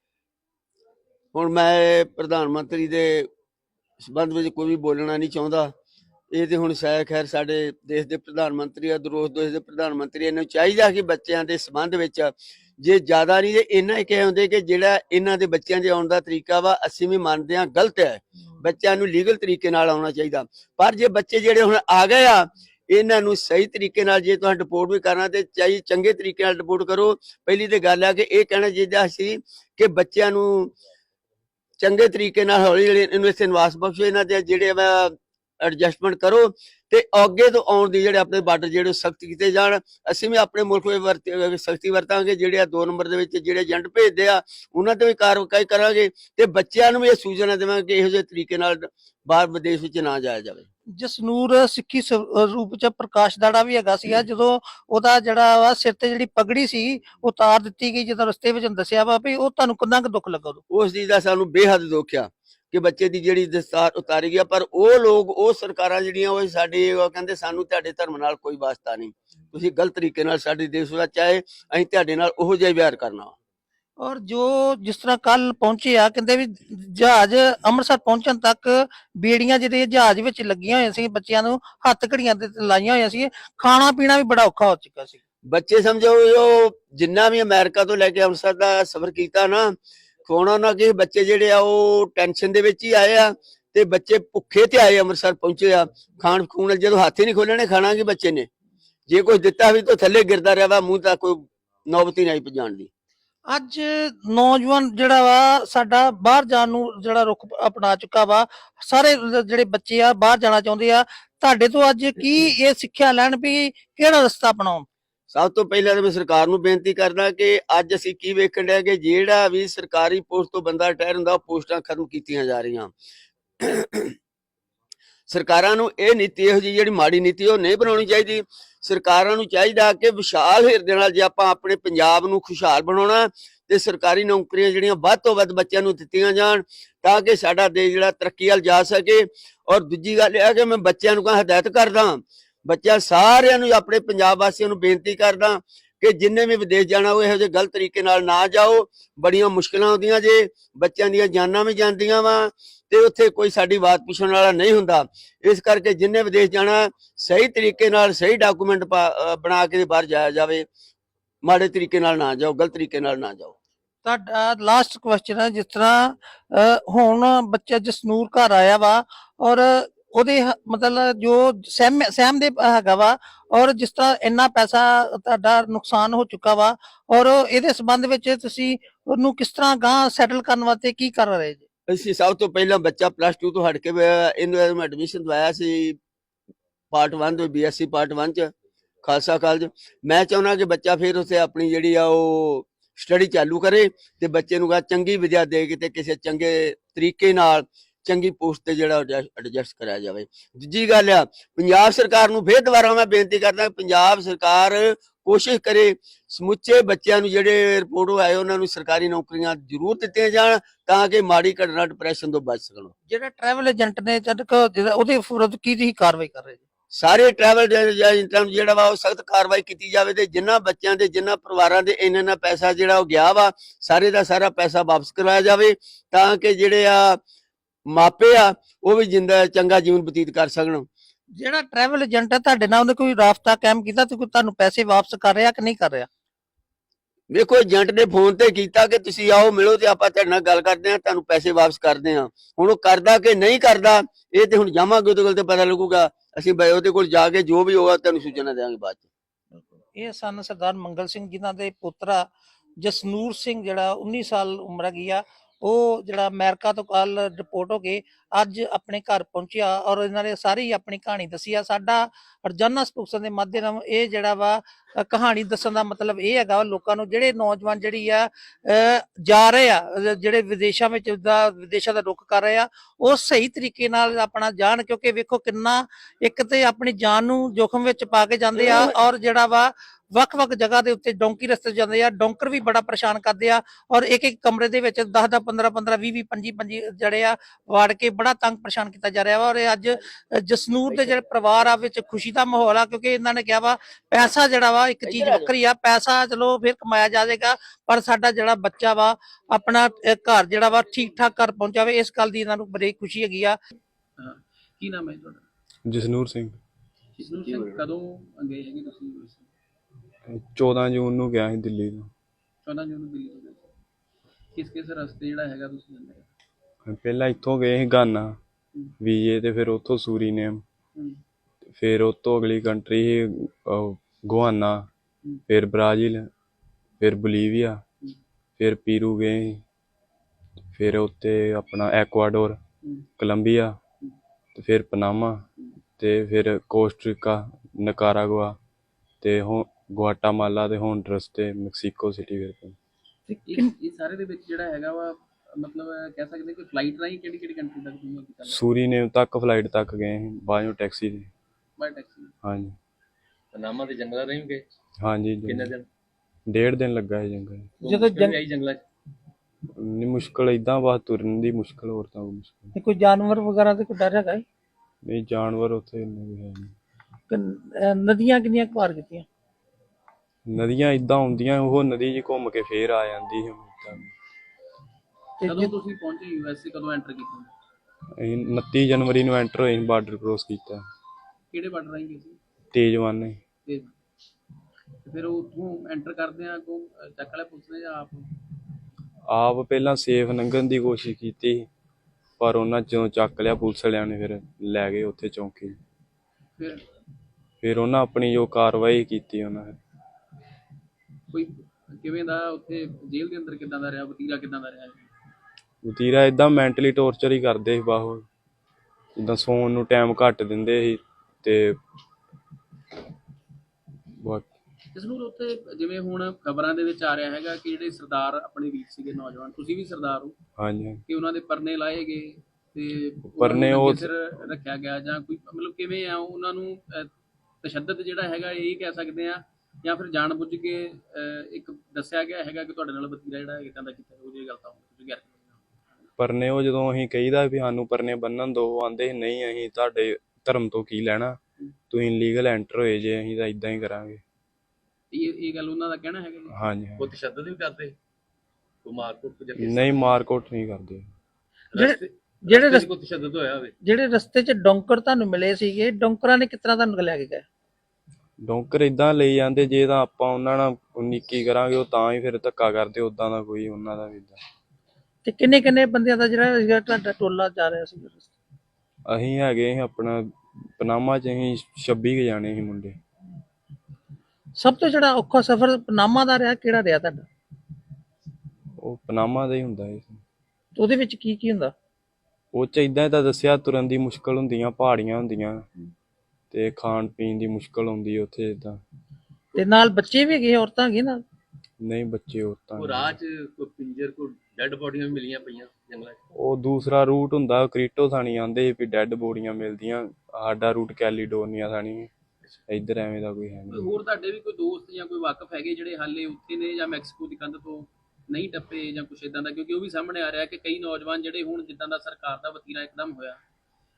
ਹੁਣ ਮੈਂ ਪ੍ਰਧਾਨ ਮੰਤਰੀ ਦੇ ਸਬੰਧ ਵਿੱਚ ਕੋਈ ਵੀ ਬੋਲਣਾ ਨਹੀਂ ਚਾਹੁੰਦਾ। ਇਹ ਤੇ ਹੁਣ ਸ਼ਾਇਦ ਖੈਰ ਸਾਡੇ ਦੇਸ਼ ਦੇ ਪ੍ਰਧਾਨ ਮੰਤਰੀ ਆ ਦਰੋਸ ਦੇਸ਼ ਦੇ ਪ੍ਰਧਾਨ ਮੰਤਰੀ ਇਹਨੂੰ ਚਾਹੀਦਾ ਕਿ ਬੱਚਿਆਂ ਦੇ ਸਬੰਧ ਵਿੱਚ ਜੇ ਜ਼ਿਆਦਾ ਨਹੀਂ ਤੇ ਇੰਨਾ ਹੀ ਕਹੇ ਹੁੰਦੇ ਕਿ ਜਿਹੜਾ ਇਹਨਾਂ ਦੇ ਬੱਚਿਆਂ ਦੇ ਆਉਣ ਦਾ ਤਰੀਕਾ ਵਾ ਅਸੀਂ ਵੀ ਮੰਨਦੇ ਹਾਂ ਗਲਤ ਹੈ। ਬੱਚਿਆਂ ਨੂੰ ਲੀਗਲ ਤਰੀਕੇ ਨਾਲ ਆਉਣਾ ਚਾਹੀਦਾ। ਪਰ ਜੇ ਬੱਚੇ ਜਿਹੜੇ ਹੁਣ ਆ ਗਏ ਆ ਇਹਨਾਂ ਨੂੰ ਸਹੀ ਤਰੀਕੇ ਨਾਲ ਜੇ ਤੁਸੀਂ ਡਿਪੋਰਟ ਵੀ ਕਰਨਾ ਤੇ ਚਾਹੀ ਚੰਗੇ ਤਰੀਕੇ ਨਾਲ ਡਿਪੋਰਟ ਕਰੋ। ਪਹਿਲੀ ਤੇ ਗੱਲ ਆ ਕਿ ਇਹ ਕਹਿਣਾ ਚਾਹੀਦਾ ਸੀ ਕਿ ਬੱਚਿਆਂ ਨੂੰ ਚੰਗੇ ਤਰੀਕੇ ਨਾਲ ਹੌਲੀ ਹੌਲੀ ਇਹਨੂੰ ਇੱਥੇ ਨਿਵਾਸ ਬਖਸ਼ੋ ਇਹਨਾਂ ਦੇ ਜਿਹੜੇ ਐਡਜਸਟਮੈਂਟ ਕਰੋ। ਤੇ ਅੱਗੇ ਤੋਂ ਆਉਣ ਦੀ ਜਿਹੜੇ ਆਪਣੇ ਬਾਰਡਰ ਜਿਹੜੇ ਸਖਤ ਕੀਤੇ ਜਾਣ ਅਸੀਂ ਵੀ ਆਪਣੇ ਮੁਲਕ ਵਿੱਚ ਸਖਤੀ ਵਰਤਾਂਗੇ ਜਿਹੜੇ ਆ ਦੋ ਨੰਬਰ ਦੇ ਵਿੱਚ ਜਿਹੜੇ ਏਜੰਟ ਭੇਜਦੇ ਆ ਉਹਨਾਂ ਤੇ ਵੀ ਕਾਰਵਾਈ ਕਰਾਂਗੇ ਤੇ ਬੱਚਿਆਂ ਨੂੰ ਵੀ ਇਹ ਸੂਚਨਾ ਦੇਵਾਂਗੇ ਕਿ ਇਹੋ ਜਿਹੇ ਤਰੀਕੇ ਨਾਲ ਬਾਹਰ ਵਿਦੇਸ਼ ਵਿੱਚ ਨਾ ਜਾਇਆ ਜਾਵੇ। ਜਸਨੂਰ ਸਿੱਖੀ ਰੂਪ ਚ ਪ੍ਰਕਾਸ਼ ਦਾੜਾ ਵੀ ਹੈਗਾ ਸੀਗਾ ਜਦੋਂ ਉਹਦਾ ਜਿਹੜਾ ਵਾ ਸਿਰ ਤੇ ਜਿਹੜੀ ਪਗੜੀ ਸੀ ਉਤਾਰ ਦਿੱਤੀ ਗਈ ਜਦੋਂ ਰਸਤੇ ਵਿੱਚ ਦੱਸਿਆ ਵਾ ਵੀ ਉਹ ਤੁਹਾਨੂੰ ਕਿੰਨਾ ਕੁ ਦੁੱਖ ਲੱਗਾ ਉਸ ਚੀਜ਼ ਦਾ ਸਾਨੂੰ ਬੇਹੱਦ ਦੁੱਖ ਆ। ਕਿ ਬੱਚੇ ਦੀ ਜਿਹੜੀ ਦਸਤਾਰ ਉਤਾਰੀ ਗਿਆ ਪਰ ਉਹ ਲੋਕ ਉਹ ਸਰਕਾਰਾਂ ਜਿਹੜੀਆਂ ਉਹ ਸਾਡੇ ਉਹ ਕਹਿੰਦੇ ਸਾਨੂੰ ਤੁਹਾਡੇ ਧਰਮ ਨਾਲ ਕੋਈ ਵਾਸਤਾ ਨਹੀਂ। ਤੁਸੀਂ ਗਲਤ ਤਰੀਕੇ ਨਾਲ ਸਾਡੇ ਦੇਸ਼ ਦਾ ਚਾਹੇ ਅਸੀਂ ਤੁਹਾਡੇ ਨਾਲ ਉਹੋ ਜਿਹਾ ਵਿਹਾਰ ਕਰਨਾ ਔਰ ਜੋ ਜਿਸ ਤਰ੍ਹਾਂ ਕੱਲ ਪਹੁੰਚੇ ਆ ਕਹਿੰਦੇ ਵੀ ਜਹਾਜ਼ ਅੰਮ੍ਰਿਤਸਰ ਪਹੁੰਚਣ ਤੱਕ ਬੇੜੀਆਂ ਜਿਹੜੇ ਜਹਾਜ਼ ਵਿੱਚ ਲੱਗੀਆਂ ਹੋਈਆਂ ਸੀ ਬੱਚਿਆਂ ਨੂੰ ਹੱਥ ਘੜੀਆਂ ਤੇ ਲਾਈਆਂ ਹੋਈਆਂ ਸੀ ਖਾਣਾ ਪੀਣਾ ਵੀ ਬੜਾ ਔਖਾ ਹੋ ਚੁੱਕਾ ਸੀ। ਬੱਚੇ ਸਮਝੋ ਉਹ ਜਿੰਨਾ ਵੀ ਅਮਰੀਕਾ ਤੋਂ ਲੈ ਕੇ ਅੰਮ੍ਰਿਤਸਰ ਦਾ ਸਫ਼ਰ ਕੀਤਾ ਨਾ ਖੋਣਾ ਨਾ ਕਿ ਬੱਚੇ ਜਿਹੜੇ ਆ ਉਹ ਟੈਨਸ਼ਨ ਦੇ ਵਿੱਚ ਹੀ ਆਏ ਆ ਤੇ ਬੱਚੇ ਭੁੱਖੇ ਤੇ ਆਏ ਅੰਮ੍ਰਿਤਸਰ ਪਹੁੰਚੇ ਆ। ਖਾਣ ਖੂਣ ਜਦੋਂ ਹੱਥ ਹੀ ਨਹੀਂ ਖੋਲਣੇ ਖਾਣਾ ਕੀ ਬੱਚੇ ਨੇ। ਜੇ ਕੁਝ ਦਿੱਤਾ ਵੀ ਤਾਂ ਥੱਲੇ ਗਿਰਦਾ ਰਿਹਾ ਵਾ, ਮੂੰਹ ਤਾਂ ਕੋਈ ਨੌਬਤੀ ਨਹੀਂ ਪਜਾਣ ਦੀ। ਅੱਜ ਨੌਜਵਾਨ ਜਿਹੜਾ ਵਾ, ਸਾਡਾ ਬਾਹਰ ਜਾਣ ਨੂੰ ਜਿਹੜਾ ਰੁਖ ਅਪਣਾ ਚੁੱਕਾ ਵਾ, ਸਾਰੇ ਜਿਹੜੇ ਬੱਚੇ ਆ, ਬਾਹਰ ਜਾਣਾ ਚਾਹੁੰਦੇ ਆ, ਤੁਹਾਡੇ ਤੋਂ ਅੱਜ ਕੀ ਇਹ ਸਿੱਖਿਆ ਲੈਣ ਵੀ ਕਿਹੜਾ ਰਸਤਾ ਅਪਣਾਉਣ? ਸਭ ਤੋਂ ਪਹਿਲਾਂ ਤਾਂ ਮੈਂ ਸਰਕਾਰ ਨੂੰ ਬੇਨਤੀ ਕਰਦਾ ਕਿ ਅੱਜ ਅਸੀਂ ਕੀ ਵੇਖਣ ਡਿਆ ਕਿ ਜਿਹੜਾ ਵੀ ਸਰਕਾਰੀ ਪੋਸਟ ਤੋਂ ਬੰਦਾ ਰਿਟਾਇਰ ਹੁੰਦਾ, ਉਹ ਪੋਸਟਾਂ ਖਤਮ ਕੀਤੀਆਂ ਜਾ ਰਹੀਆਂ। ਸਰਕਾਰਾਂ ਨੂੰ ਇਹ ਨੀਤੀ ਇਹੋ ਜਿਹੀ ਜਿਹੜੀ ਮਾੜੀ ਨੀਤੀ, ਉਹ ਨਹੀਂ ਬਣਾਉਣੀ ਚਾਹੀਦੀ। ਸਰਕਾਰਾਂ ਨੂੰ ਚਾਹੀਦਾ ਕਿ ਵਿਸ਼ਾਲ ਹਿਰਦੇ ਨਾਲ ਜੇ ਆਪਾਂ ਆਪਣੇ ਪੰਜਾਬ ਨੂੰ ਖੁਸ਼ਹਾਲ ਬਣਾਉਣਾ ਤੇ ਸਰਕਾਰੀ ਨੌਕਰੀਆਂ ਜਿਹੜੀਆਂ ਵੱਧ ਤੋਂ ਵੱਧ ਬੱਚਿਆਂ ਨੂੰ ਦਿੱਤੀਆਂ ਜਾਣ ਤਾਂ ਕਿ ਸਾਡਾ ਦੇਸ਼ ਜਿਹੜਾ ਤਰੱਕੀ ਵੱਲ ਜਾ ਸਕੇ। ਔਰ ਦੂਜੀ ਗੱਲ ਇਹ ਹੈ ਕਿ ਮੈਂ ਬੱਚਿਆਂ ਨੂੰ ਕਹਾਂ ਹਦਾਇਤ ਕਰਦਾ ਬੱਚਿਆਂ ਸਾਰਿਆਂ ਨੂੰ ਆਪਣੇ ਪੰਜਾਬ ਵਾਸੀਆਂ ਨੂੰ ਬੇਨਤੀ ਕਰਦਾ ਕਿ ਜਿੰਨੇ ਵੀ ਵਿਦੇਸ਼ ਜਾਣਾ ਉਹ ਇਹੋ ਜਿਹੇ ਗਲਤ ਤਰੀਕੇ ਨਾਲ ਨਾ ਜਾਓ। ਬੜੀਆਂ ਮੁਸ਼ਕਲਾਂ ਆਉਂਦੀਆਂ ਜੇ, ਬੱਚਿਆਂ ਦੀਆਂ ਜਾਨਾਂ ਵੀ ਜਾਂਦੀਆਂ ਵਾ ਤੇ ਉੱਥੇ ਕੋਈ ਸਾਡੀ ਬਾਤ ਪੁੱਛਣ ਵਾਲਾ ਨਹੀਂ ਹੁੰਦਾ। ਇਸ ਕਰਕੇ ਜਿੰਨੇ ਵਿਦੇਸ਼ ਜਾਣਾ, ਸਹੀ ਤਰੀਕੇ ਨਾਲ, ਸਹੀ ਡਾਕੂਮੈਂਟ ਬਣਾ ਕੇ ਬਾਹਰ ਜਾਇਆ ਜਾਵੇ, ਮਾੜੇ ਤਰੀਕੇ ਨਾਲ ਨਾ ਜਾਓ, ਗਲਤ ਤਰੀਕੇ ਨਾਲ ਨਾ ਜਾਓ। ਤੁਹਾਡਾ ਲਾਸਟ ਕੁਐਸਚਨ ਹੈ, ਜਿਸ ਤਰ੍ਹਾਂ ਹੁਣ ਬੱਚਾ ਜਸਨੂਰ ਘਰ ਆਇਆ ਵਾ ਔਰ ਉਹਦੇ ਹ- ਮਤਲਬ ਜੋ ਸਹਿਮ ਸਹਿਮ ਦੇ ਹੈਗਾ ਵਾ ਔਰ ਜਿਸ ਤਰ੍ਹਾਂ ਇੰਨਾ ਪੈਸਾ ਤੁਹਾਡਾ ਨੁਕਸਾਨ ਹੋ ਚੁੱਕਾ ਵਾ ਔਰ ਇਹਦੇ ਸੰਬੰਧ ਵਿੱਚ ਤੁਸੀਂ ਉਹਨੂੰ ਕਿਸ ਤਰ੍ਹਾਂ ਗਾਂ ਸੈਟਲ ਕਰਨ ਵਾਸਤੇ ਕੀ ਕਰ ਰਹੇ ਜੀ? ਅਸੀਂ ਸਭ ਤੋਂ ਪਹਿਲਾਂ ਬੱਚਾ ਪਲੱਸ 2 ਤੋਂ ਹਟ ਕੇ ਇਹਨੂੰ ਐਡਮਿਸ਼ਨ ਦਵਾਇਆ ਸੀ ਪਾਰਟ 1 ਤੋਂ ਬੀਐਸਸੀ ਪਾਰਟ 1 ਚ, ਖਾਲਸਾ ਕਾਲਜ ਮੈਂ ਚਾਹੁੰਦਾ ਕਿ ਬੱਚਾ ਫਿਰ ਉੱਥੇ ਆਪਣੀ ਜਿਹੜੀ ਆ ਉਹ ਸਟੱਡੀ ਚਾਲੂ ਕਰੇ ਤੇ ਬੱਚੇ ਨੂੰ ਗਾ ਚੰਗੀ ਵਿਦਿਆ ਦੇ ਕੇ ਤੇ ਕਿਸੇ ਚੰਗੇ ਤਰੀਕੇ ਨਾਲ ਚੰਗੀ ਪੋਸਟ ਤੇ ਜਿਹੜਾ ਐਡਜਸਟ ਕਰਾਇਆ ਜਾਵੇ। ਦੂਜੀ ਗੱਲ ਆ ਪੰਜਾਬ ਸਰਕਾਰ ਨੂੰ ਫਿਰ ਦੁਬਾਰਾ ਮੈਂ ਬੇਨਤੀ ਕਰਦਾ ਪੰਜਾਬ ਸਰਕਾਰ ਕੋਸ਼ਿਸ਼ ਕਰੇ ਸਮੁੱਚੇ ਬੱਚਿਆਂ ਨੂੰ ਜਿਹੜੇ ਰਿਪੋਰਟ ਆਏ ਉਹਨਾਂ ਨੂੰ ਸਰਕਾਰੀ ਨੌਕਰੀਆਂ ਜ਼ਰੂਰ ਦਿੱਤੀਆਂ ਜਾਣ ਤਾਂ ਕਿ ਮਾੜੀ ਘਟਨਾ ਡਿਪਰੈਸ਼ਨ ਤੋਂ ਬਚ ਸਕਣ। ਜਿਹੜਾ ਟਰੈਵਲ ਏਜੰਟ ਨੇ ਜਦ ਉਹਦੇ ਵਿਰੁੱਧ ਕੀ ਤੁਸੀਂ ਕਾਰਵਾਈ ਕਰ ਰਹੇ ਸਾਰੇ ਟਰੈਵਲ ਏਜੰਟਾਂ ਨੂੰ ਜਿਹੜਾ ਵਾ ਉਹ ਸਖਤ ਕਾਰਵਾਈ ਕੀਤੀ ਜਾਵੇ ਤੇ ਜਿਨ੍ਹਾਂ ਬੱਚਿਆਂ ਦੇ ਜਿਨ੍ਹਾਂ ਪਰਿਵਾਰਾਂ ਦੇ ਇੰਨਾ ਇੰਨਾ ਪੈਸਾ ਜਿਹੜਾ ਉਹ ਗਿਆ ਵਾ ਸਾਰੇ ਦਾ ਸਾਰਾ ਪੈਸਾ ਵਾਪਸ ਕਰਵਾਇਆ ਜਾਵੇ ਤਾਂ ਕਿ ਜਿਹੜੇ ਆ ਮਾਪੇ ਆ ਉਹ ਵੀ ਜਿੰਦਾ ਚੰਗਾ ਜੀਵਨ ਬਤੀਤ ਕਰ ਸਕਣ। ਜਿਹੜਾ ਟਰੈਵਲ ਏਜੰਟ ਹੈ ਤੁਹਾਡੇ ਨਾਲ ਉਹਨੇ ਕੋਈ ਰਾਬਤਾ ਕਾਇਮ ਕੀਤਾ ਤੇ ਕੋਈ ਤੁਹਾਨੂੰ ਪੈਸੇ ਵਾਪਸ ਕਰ ਰਿਹਾ ਕਿ ਨਹੀਂ ਕਰ ਰਿਹਾ? ਵੇਖੋ ਏਜੰਟ ਨੇ ਫੋਨ ਤੇ ਕੀਤਾ ਕਿ ਤੁਸੀਂ ਆਓ ਮਿਲੋ ਤੇ ਆਪਾਂ ਤੁਹਾਡੇ ਨਾਲ ਗੱਲ ਕਰਦੇ ਆ ਤੁਹਾਨੂੰ ਪੈਸੇ ਵਾਪਸ ਕਰਦੇ ਆ ਹੁਣ ਉਹ ਕਰਦਾ ਕਿ ਨਹੀਂ ਕਰਦਾ ਇਹ ਤੇ ਹੁਣ ਜਾਵਾਂਗੇ ਉਹਦੇ ਕੋਲ ਤੇ ਪਤਾ ਲੱਗੂਗਾ। ਅਸੀਂ ਬਈ ਉਹਦੇ ਕੋਲ ਜਾ ਕੇ ਜੋ ਵੀ ਹੋਗਾ ਤੁਹਾਨੂੰ ਸੂਚਨਾ ਦੇਵਾਂਗੇ ਬਾਅਦ ਚ। ਇਹ ਸਨ ਸਰਦਾਰ ਮੰਗਲ ਸਿੰਘ ਜਿਨ੍ਹਾਂ ਦੇ ਪੁੱਤਰਾ ਜਸਨੂਰ ਸਿੰਘ ਜਿਹੜਾ 19 ਸਾਲ ਉਮਰ ਹੈਗੀ ਆ। ਉਹ ਜਿਹੜਾ ਅਮਰੀਕਾ ਤੋਂ ਕੱਲ ਰਿਪੋਰਟ ਹੋ ਕੇ ਅੱਜ ਆਪਣੇ ਘਰ ਪਹੁੰਚਿਆ ਔਰ ਇਹਨਾਂ ਨੇ ਸਾਰੀ ਆਪਣੀ ਕਹਾਣੀ ਦੱਸੀ ਆ। ਸਾਡਾ ਰੋਜ਼ਾਨਾ ਸਪੋਕਸਨ ਦੇ ਮਾਧਿਅਮ ਇਹ ਜਿਹੜਾ ਵਾ ਕਹਾਣੀ ਦੱਸਣ ਦਾ ਮਤਲਬ ਇਹ ਹੈਗਾ ਲੋਕਾਂ ਨੂੰ ਜਿਹੜੇ ਨੌਜਵਾਨ ਜਿਹੜੀ ਆ ਜਾ ਰਹੇ ਆ ਜਿਹੜੇ ਵਿਦੇਸ਼ਾਂ ਵਿੱਚ ਦਾ ਵਿਦੇਸ਼ਾਂ ਦਾ ਰੁਖ ਕਰ ਰਹੇ ਆ ਉਹ ਸਹੀ ਤਰੀਕੇ ਨਾਲ ਆਪਣਾ ਜਾਣ ਕਿਉਂਕਿ ਵੇਖੋ ਕਿੰਨਾ ਇੱਕ ਤੇ ਆਪਣੀ ਜਾਨ ਨੂੰ ਜੋਖਮ ਵਿੱਚ ਪਾ ਕੇ ਜਾਂਦੇ ਆ ਔਰ ਜਿਹੜਾ ਵਾ ਵੱਖ-ਵੱਖ ਜਗ੍ਹਾ ਦੇ ਉੱਤੇ ਡੌਂਕੀ ਰਸਤੇ ਜਾਂਦੇ ਆ ਡੌਂਕਰ ਵੀ ਬੜਾ ਪਰੇਸ਼ਾਨ ਕਰਦੇ ਆ ਔਰ ਇੱਕ ਇੱਕ ਕਮਰੇ ਦੇ ਵਿੱਚ 10 10 15 15 20 20 25 25 ਜਿਹੜੇ ਆ ਵਾੜ ਕੇ ਬੜਾ ਤੰਗ ਪਰੇਸ਼ਾਨ ਕੀਤਾ ਜਾ ਰਿਹਾ ਵਾ ਔਰ ਇਹ ਅੱਜ ਜਸਨੂਰ ਦੇ ਜਿਹੜੇ ਪਰਿਵਾਰ ਆ ਵਿੱਚ ਖੁਸ਼ੀ ਦਾ ਮਾਹੌਲ ਆ ਕਿਉਂਕਿ ਇਹਨਾਂ ਨੇ ਕਿਹਾ ਵਾ ਪੈਸਾ ਜਿਹੜਾ ਵਾ ਇੱਕ ਚੀਜ਼ ਵੱਖਰੀ ਆ ਪੈਸਾ ਚਲੋ ਫਿਰ ਕਮਾਇਆ ਜਾਵੇਗਾ ਪਰ ਸਾਡਾ ਜਿਹੜਾ ਬੱਚਾ ਵਾ ਆਪਣਾ ਘਰ ਜਿਹੜਾ ਵਾ ਠੀਕ ਠਾਕ ਘਰ ਪਹੁੰਚਾਵੇ ਇਸ ਗੱਲ ਦੀ ਇਹਨਾਂ ਨੂੰ ਬੜੀ ਖੁਸ਼ੀ ਹੈਗੀ ਆ। ਕੀ ਨਾਮ ਹੈ ਤੁਹਾਡਾ? ਜਸਨੂਰ ਸਿੰਘ। ਜਿਸਨੂੰ ਸਿੰਘ ਕਦੋਂ ਗਏ ਹੈਗੇ ਤੁਸੀਂ? 14 ਜੂਨ ਨੂੰ ਗਿਆ ਸੀ ਦਿੱਲੀ ਤੋਂ। 14 ਜੂਨ ਨੂੰ ਦਿੱਲੀ ਤੋਂ ਗਏ ਸੀ। ਕਿਸ ਕਿਸ ਰਸਤੇ ਜਿਹੜਾ ਹੈਗਾ ਤੁਸੀਂ ਜਾਂਦੇ ਹੋ? ਪਹਿਲਾਂ ਇੱਥੋਂ ਗਏ ਸੀ ਗਾਨਾ ਵੀਜੇ ਤੇ ਫਿਰ ਉੱਥੋਂ ਸੂਰੀਨੇਮ ਹੂੰ, ਫਿਰ ਉੱਥੋਂ ਅਗਲੀ ਕੰਟਰੀ ਸੀ ਗੁਆਨਾ ਫਿਰ ਬ੍ਰਾਜ਼ੀਲ ਫਿਰ ਬੋਲੀਵੀਆ ਫਿਰ ਪੀਰੂ ਗਏ ਸੀ। ਫਿਰ ਉੱਤੇ ਆਪਣਾ ਐਕਵਾਡੋਰ ਹੂੰ, ਕੋਲੰਬੀਆ ਤੇ ਫਿਰ ਪਨਾਮਾ ਤੇ ਫਿਰ ਕੋਸਟਰੀਕਾ ਨਕਾਰਾਗੁਆ ਤੇ ਹੁਣ ਗੁਆਟਾਮਾਲਾ ਤੇ ਹੁਣ ਰਸਤੇ ਮੈਕਸੀਕੋ ਸਿਟੀ ਫਿਰ ਪਹੁੰਚੇ। ਇਹ ਇਹ ਸਾਰੇ ਦੇ ਵਿੱਚ ਜਿਹੜਾ ਹੈਗਾ ਵਾ ਮਤਲਬ ਕਹਿ ਸਕਦੇ ਕਿ ਫਲਾਈਟ ਰਾਹੀਂ ਕਿਹੜੀ ਕਿਹੜੀ ਕੰਟਰੀ ਤੱਕ ਤੁਸੀਂ ਕੀਤਾ ਸੂਰੀਨੇਮ ਤੱਕ ਫਲਾਈਟ ਤੱਕ ਗਏ ਸੀ ਬਾਅਦੋਂ ਟੈਕਸੀ ਤੇ। ਬਾਈ ਟੈਕਸੀ ਹਾਂਜੀ। ਪਨਾਮਾ ਦੇ ਜੰਗਲਾਂ ਰਹੀ ਗਏ? ਹਾਂਜੀ ਕਿੰਨੇ ਦਿਨ? ਡੇਢ ਦਿਨ ਲੱਗਾ ਸੀ ਜੰਗਲ। ਜਦੋਂ ਜੰਗ- ਆਈ ਜੰਗਲਾਂ 'ਚ? ਨਹੀਂ ਮੁਸ਼ਕਲ ਇਦਾਂ ਬਾਤ ਤੁਰਨ ਦੀ ਮੁਸ਼ਕਲ ਹੋਰ ਤਾਂ ਕੋਈ ਮੁਸ਼ਕਲ ਤੇ ਕੋਈ ਜਾਨਵਰ ਵਗੈਰਾ ਤੇ ਕੋਈ ਡਰ ਹੈਗਾ ਹੈ? ਨਹੀਂ ਜਾਨਵਰ ਉੱਥੇ ਇੰਨੇ ਵੀ ਹੈ ਨਹੀਂ। ਕਿ, ਅਹ, ਨਦੀਆਂ ਕਿੰਨੀਆਂ ਕੁ ਪਾਰ ਕੀਤੀਆਂ? ਨਦੀਆਂ ਇਦਾਂ ਹੁੰਦੀਆਂ ਉਹ ਨਦੀ 'ਚ ਘੁੰਮ ਕੇ ਫੇਰ ਆ ਜਾਂਦੀ ਹੈ ਏਦਾਂ। ਕਦੋਂ ਜਿ- ਤੁਸੀਂ ਪਹੁੰਚੇ ਯੂਐਸਏ ਕਦੋਂ ਐਂਟਰ ਕੀਤਾ? ਅਸੀਂ 29 ਜਨਵਰੀ ਨੂੰ ਐਂਟਰ ਹੋਏ ਬਾਰਡਰ ਕ੍ਰੋਸ ਕੀਤਾ। ਕਿਹੜੇ ਬਾਰਡਰ ਰਾਹੀਂ ਗਏ ਸੀ? ਤੇਜਵਾਨ। ਨੇ ਤੇ ਤੇ ਫਿਰ ਉੱਥੋਂ ਐਂਟਰ ਕਰਦੇ ਆ ਕੋ ਚੱਕ ਵਾਲੇ ਪੁਲਿਸ ਨੇ ਜਾਂ ਆਪ? ਆਪ ਪਹਿਲਾਂ ਸੇਫ ਲੰਘਣ ਦੀ ਕੋਸ਼ਿਸ਼ ਕੀਤੀ ਪਰ ਉਹਨਾਂ ਜਦੋਂ ਚੱਕ ਲਿਆ ਪੁਲਿਸ ਵਾਲਿਆਂ ਨੇ ਫਿਰ ਲੈ ਗਏ ਉੱਥੇ ਚੌਂਕੀ। ਫਿਰ? ਫਿਰ ਉਹਨਾਂ ਆਪਣੀ ਜੋ ਕਾਰਵਾਈ ਕੀਤੀ ਉਹਨਾਂ ਨੇ। ਕੋਈ ਕਿਵੇਂ ਦਾ ਉੱਥੇ ਜੇਲ੍ਹ ਦੇ ਅੰਦਰ ਕਿਦਾਂ ਦਾ ਰਿਹਾ ਵਤੀਰਾ ਕਿਦਾਂ ਦਾ ਰਿਹਾ? ਵਤੀਰਾ ਇਦਾਂ ਮੈਂਟਲੀ ਟੌਰਚਰ ਹੀ ਕਰਦੇ ਸੀ ਬਾਹੋ। ਜਿੱਦਾਂ ਸੌਣ ਨੂੰ ਟਾਈਮ ਘੱਟ ਦਿੰਦੇ ਸੀ ਤੇ ਇਸ ਨੂੰ ਉੱਥੇ ਜਿਵੇਂ ਹੁਣ ਖਬਰਾਂ ਦੇ ਵਿੱਚ ਆ ਰਿਹਾ ਹੈਗਾ ਕਿ ਜਿਹੜੇ ਸਰਦਾਰ ਆਪਣੇ ਵੀਰ ਸੀਗੇ ਨੌਜਵਾਨ ਤੁਸੀਂ ਵੀ ਸਰਦਾਰ ਹੋ? ਹਾਂਜੀ। ਕਿ ਉਹਨਾਂ ਦੇ ਪਰਨੇ ਲਾਏ ਗਏ ਤੇ ਪਰਨੇ ਉਹ- ਸਿਰ ਰੱਖਿਆ ਗਿਆ ਜਾਂ ਕੋਈ ਮਤਲਬ ਕਿਵੇਂ ਆ ਉਹਨਾਂ ਨੂੰ ਤਸ਼ੱਦਦ ਜਿਹੜਾ ਹੈਗਾ ਇਹ ਕਹਿ ਸਕਦੇ ਆ ਜਾਂ ਫਿਰ ਜਾਣਬੁੱਝ ਕੇ ਅਹ, ਇੱਕ ਦੱਸਿਆ ਗਿਆ ਹੈਗਾ ਕਿ ਤੁਹਾਡੇ ਨਾਲ ਵਤੀਰਾ ਜਿਹੜਾ ਇਦਾਂ ਦਾ ਕੀਤਾ ਉਹ ਗੱਲ ਤਾਂ ਤੁਸੀਂ ਹੋ ਪਰਨੇ ਉਹ ਜਦੋਂ ਅਸੀਂ ਕਹੀਦਾ ਵੀ ਸਾਨੂੰ ਪਰਨੇ ਬੰਨਣ ਦੋ ਉਹ ਆਂਦੇ ਨਹੀਂ ਅਸੀਂ ਤੁਹਾਡੇ ਧਰਮ ਤੋਂ ਕੀ ਲੈਣਾ? ਤੁਸੀਂ ਲੀਗਲ ਐਂਟਰ ਹੋਏ ਜੇ ਅਸੀਂ ਤਾਂ ਇਦਾਂ ਹੀ ਕਰਾਂਗੇ। ਇਹ ਇਹ ਗੱਲ ਉਹਨਾਂ ਦਾ ਕਹਿਣਾ ਹੈਗਾ ਜੀ। ਹਾਂਜੀ ਉਹ ਤਸ਼ੱਦਦ ਵੀ ਕਰਦੇ? ਕੋਈ ਮਾਰਕੁੱਟ ਜਾਂ ਕਿਸੇ ਨਹੀਂ ਮਾਰਕੋਟ ਨਹੀਂ ਕਰਦੇ। ਜਿਹੜੇ ਰਸਤੇ ਜਿਹੜੇ ਰਸਤੇ 'ਚ ਰਸ- ਕੋਈ ਤਸ਼ੱਦਦ ਹੋਇਆ ਹੋਵੇ? ਜਿਹੜੇ ਰਸਤੇ 'ਚ ਡੌਂਕਰ ਤੁਹਾਨੂੰ ਮਿਲੇ ਸੀਗੇ ਡੌਂਕਰਾਂ ਨੇ ਕਿਸ ਤਰ੍ਹਾਂ ਤੁਹਾਨੂੰ ਲੈ ਕੇ ਗਏ? ਡੋਂਕਰ ਇਦਾਂ ਲਈ ਜਾਂਦੇ ਜੇ ਤਾਂ ਆਪਾਂ ਉਹਨਾਂ ਨਾਲ ਉਨੀਕੀ ਕਰਾਂਗੇ ਉਹ ਤਾਂ ਹੀ ਫਿਰ ਧੱਕਾ ਕਰਦੇ ਉਦਾਂ ਦਾ ਕੋਈ ਉਹਨਾਂ ਦਾ ਵੀ ਤੇ ਕਿੰਨੇ ਕਿੰਨੇ ਬੰਦਿਆਂ ਦਾ ਜਿਹੜਾ ਸੀਗਾ ਤੁਹਾਡਾ ਟੋਲਾ ਜਾ ਰਿਹਾ ਸੀ ਅਸੀਂ ਹੈਗੇ ਸੀ ਆਪਣਾ ਪਨਾਮਾ ਚ ਅਸੀਂ 26 ਕੁ ਜਾਣੇ ਸੀ ਮੁੰਡੇ। ਸਭ ਤੋਂ ਜਿਹੜਾ ਔਖਾ ਸਫ਼ਰ ਪਨਾਮਾ ਦਾ ਰਿਹਾ ਕਿਹੜਾ ਰਿਹਾ ਤੁਹਾਡਾ? ਉਹ ਪਨਾਮਾ ਦਾ ਹੀ ਹੁੰਦਾ ਸੀ। ਤੇ ਉਹਦੇ ਵਿੱਚ ਕੀ ਕੀ ਹੁੰਦਾ? ਉਹ ਚ ਇਦਾਂ ਤਾਂ ਦੱਸਿਆ ਤੁਰਨ ਦੀ ਮੁਸ਼ਕਲ ਹੁੰਦੀਆਂ ਪਹਾੜੀਆਂ ਹੁੰਦੀਆਂ। ਤੇ ਖਾਣ ਪੀਣ ਦੀ ਮੁਸ਼ਕਲ ਹੁੰਦੀ ਉੱਥੇ ਇਦਾਂ ਤੇ ਨਾਲ ਬੱਚੇ ਵੀ ਹੈਗੇ ਔਰਤਾਂ ਹੈਗੀਆਂ ਨਾਲ? ਨਹੀਂ ਬੱਚੇ ਔਰਤਾਂ ਉਹ ਰਾਹ 'ਚ ਕੋਈ ਪਿੰਜਰ ਕੋਈ ਡੈੱਡ ਬੋਡੀਆਂ ਮਿਲੀਆਂ ਪਈਆਂ ਜੰਗਲਾਂ 'ਚ? ਉਹ ਦੂਸਰਾ ਰੂਟ ਹੁੰਦਾ ਕ੍ਰੀਟੋ ਥਾਣੀ ਆਂਦੇ ਵੀ ਡੈੱਡ ਬੋਡੀਆਂ ਮਿਲਦੀਆਂ ਸਾਡਾ ਰੂਟ ਕੈਲੀਡੋਰਨੀਆ ਥਾਣੀ। ਇੱਧਰ ਐਵੇਂ ਦਾ ਕੋਈ ਹੈ ਕੋਈ ਨਹੀਂ ਹੋਰ ਤੁਹਾਡੇ ਵੀ ਕੋਈ ਦੋਸਤ ਜਾਂ ਕੋਈ ਵਾਕਫ ਹੈਗੇ ਜਿਹੜੇ ਹਾਲੇ ਉੱਥੇ ਨੇ ਜਾਂ ਮੈਕਸੀਕੋ ਦੀ ਕੰਧ ਤੋਂ ਨਹੀਂ ਟੱਪੇ ਜਾਂ ਕੁਛ ਇਦਾਂ ਦਾ? ਕਿਉਂਕਿ ਉਹ ਵੀ ਸਾਹਮਣੇ ਆ ਰਿਹਾ ਕਿ ਕਈ ਨੌਜਵਾਨ ਜਿਹੜੇ ਹੁਣ ਜਿੱਦਾਂ ਦਾ ਸਰਕਾਰ ਦਾ ਵਤੀਰਾ ਇੱਕਦਮ ਹੋਇਆ।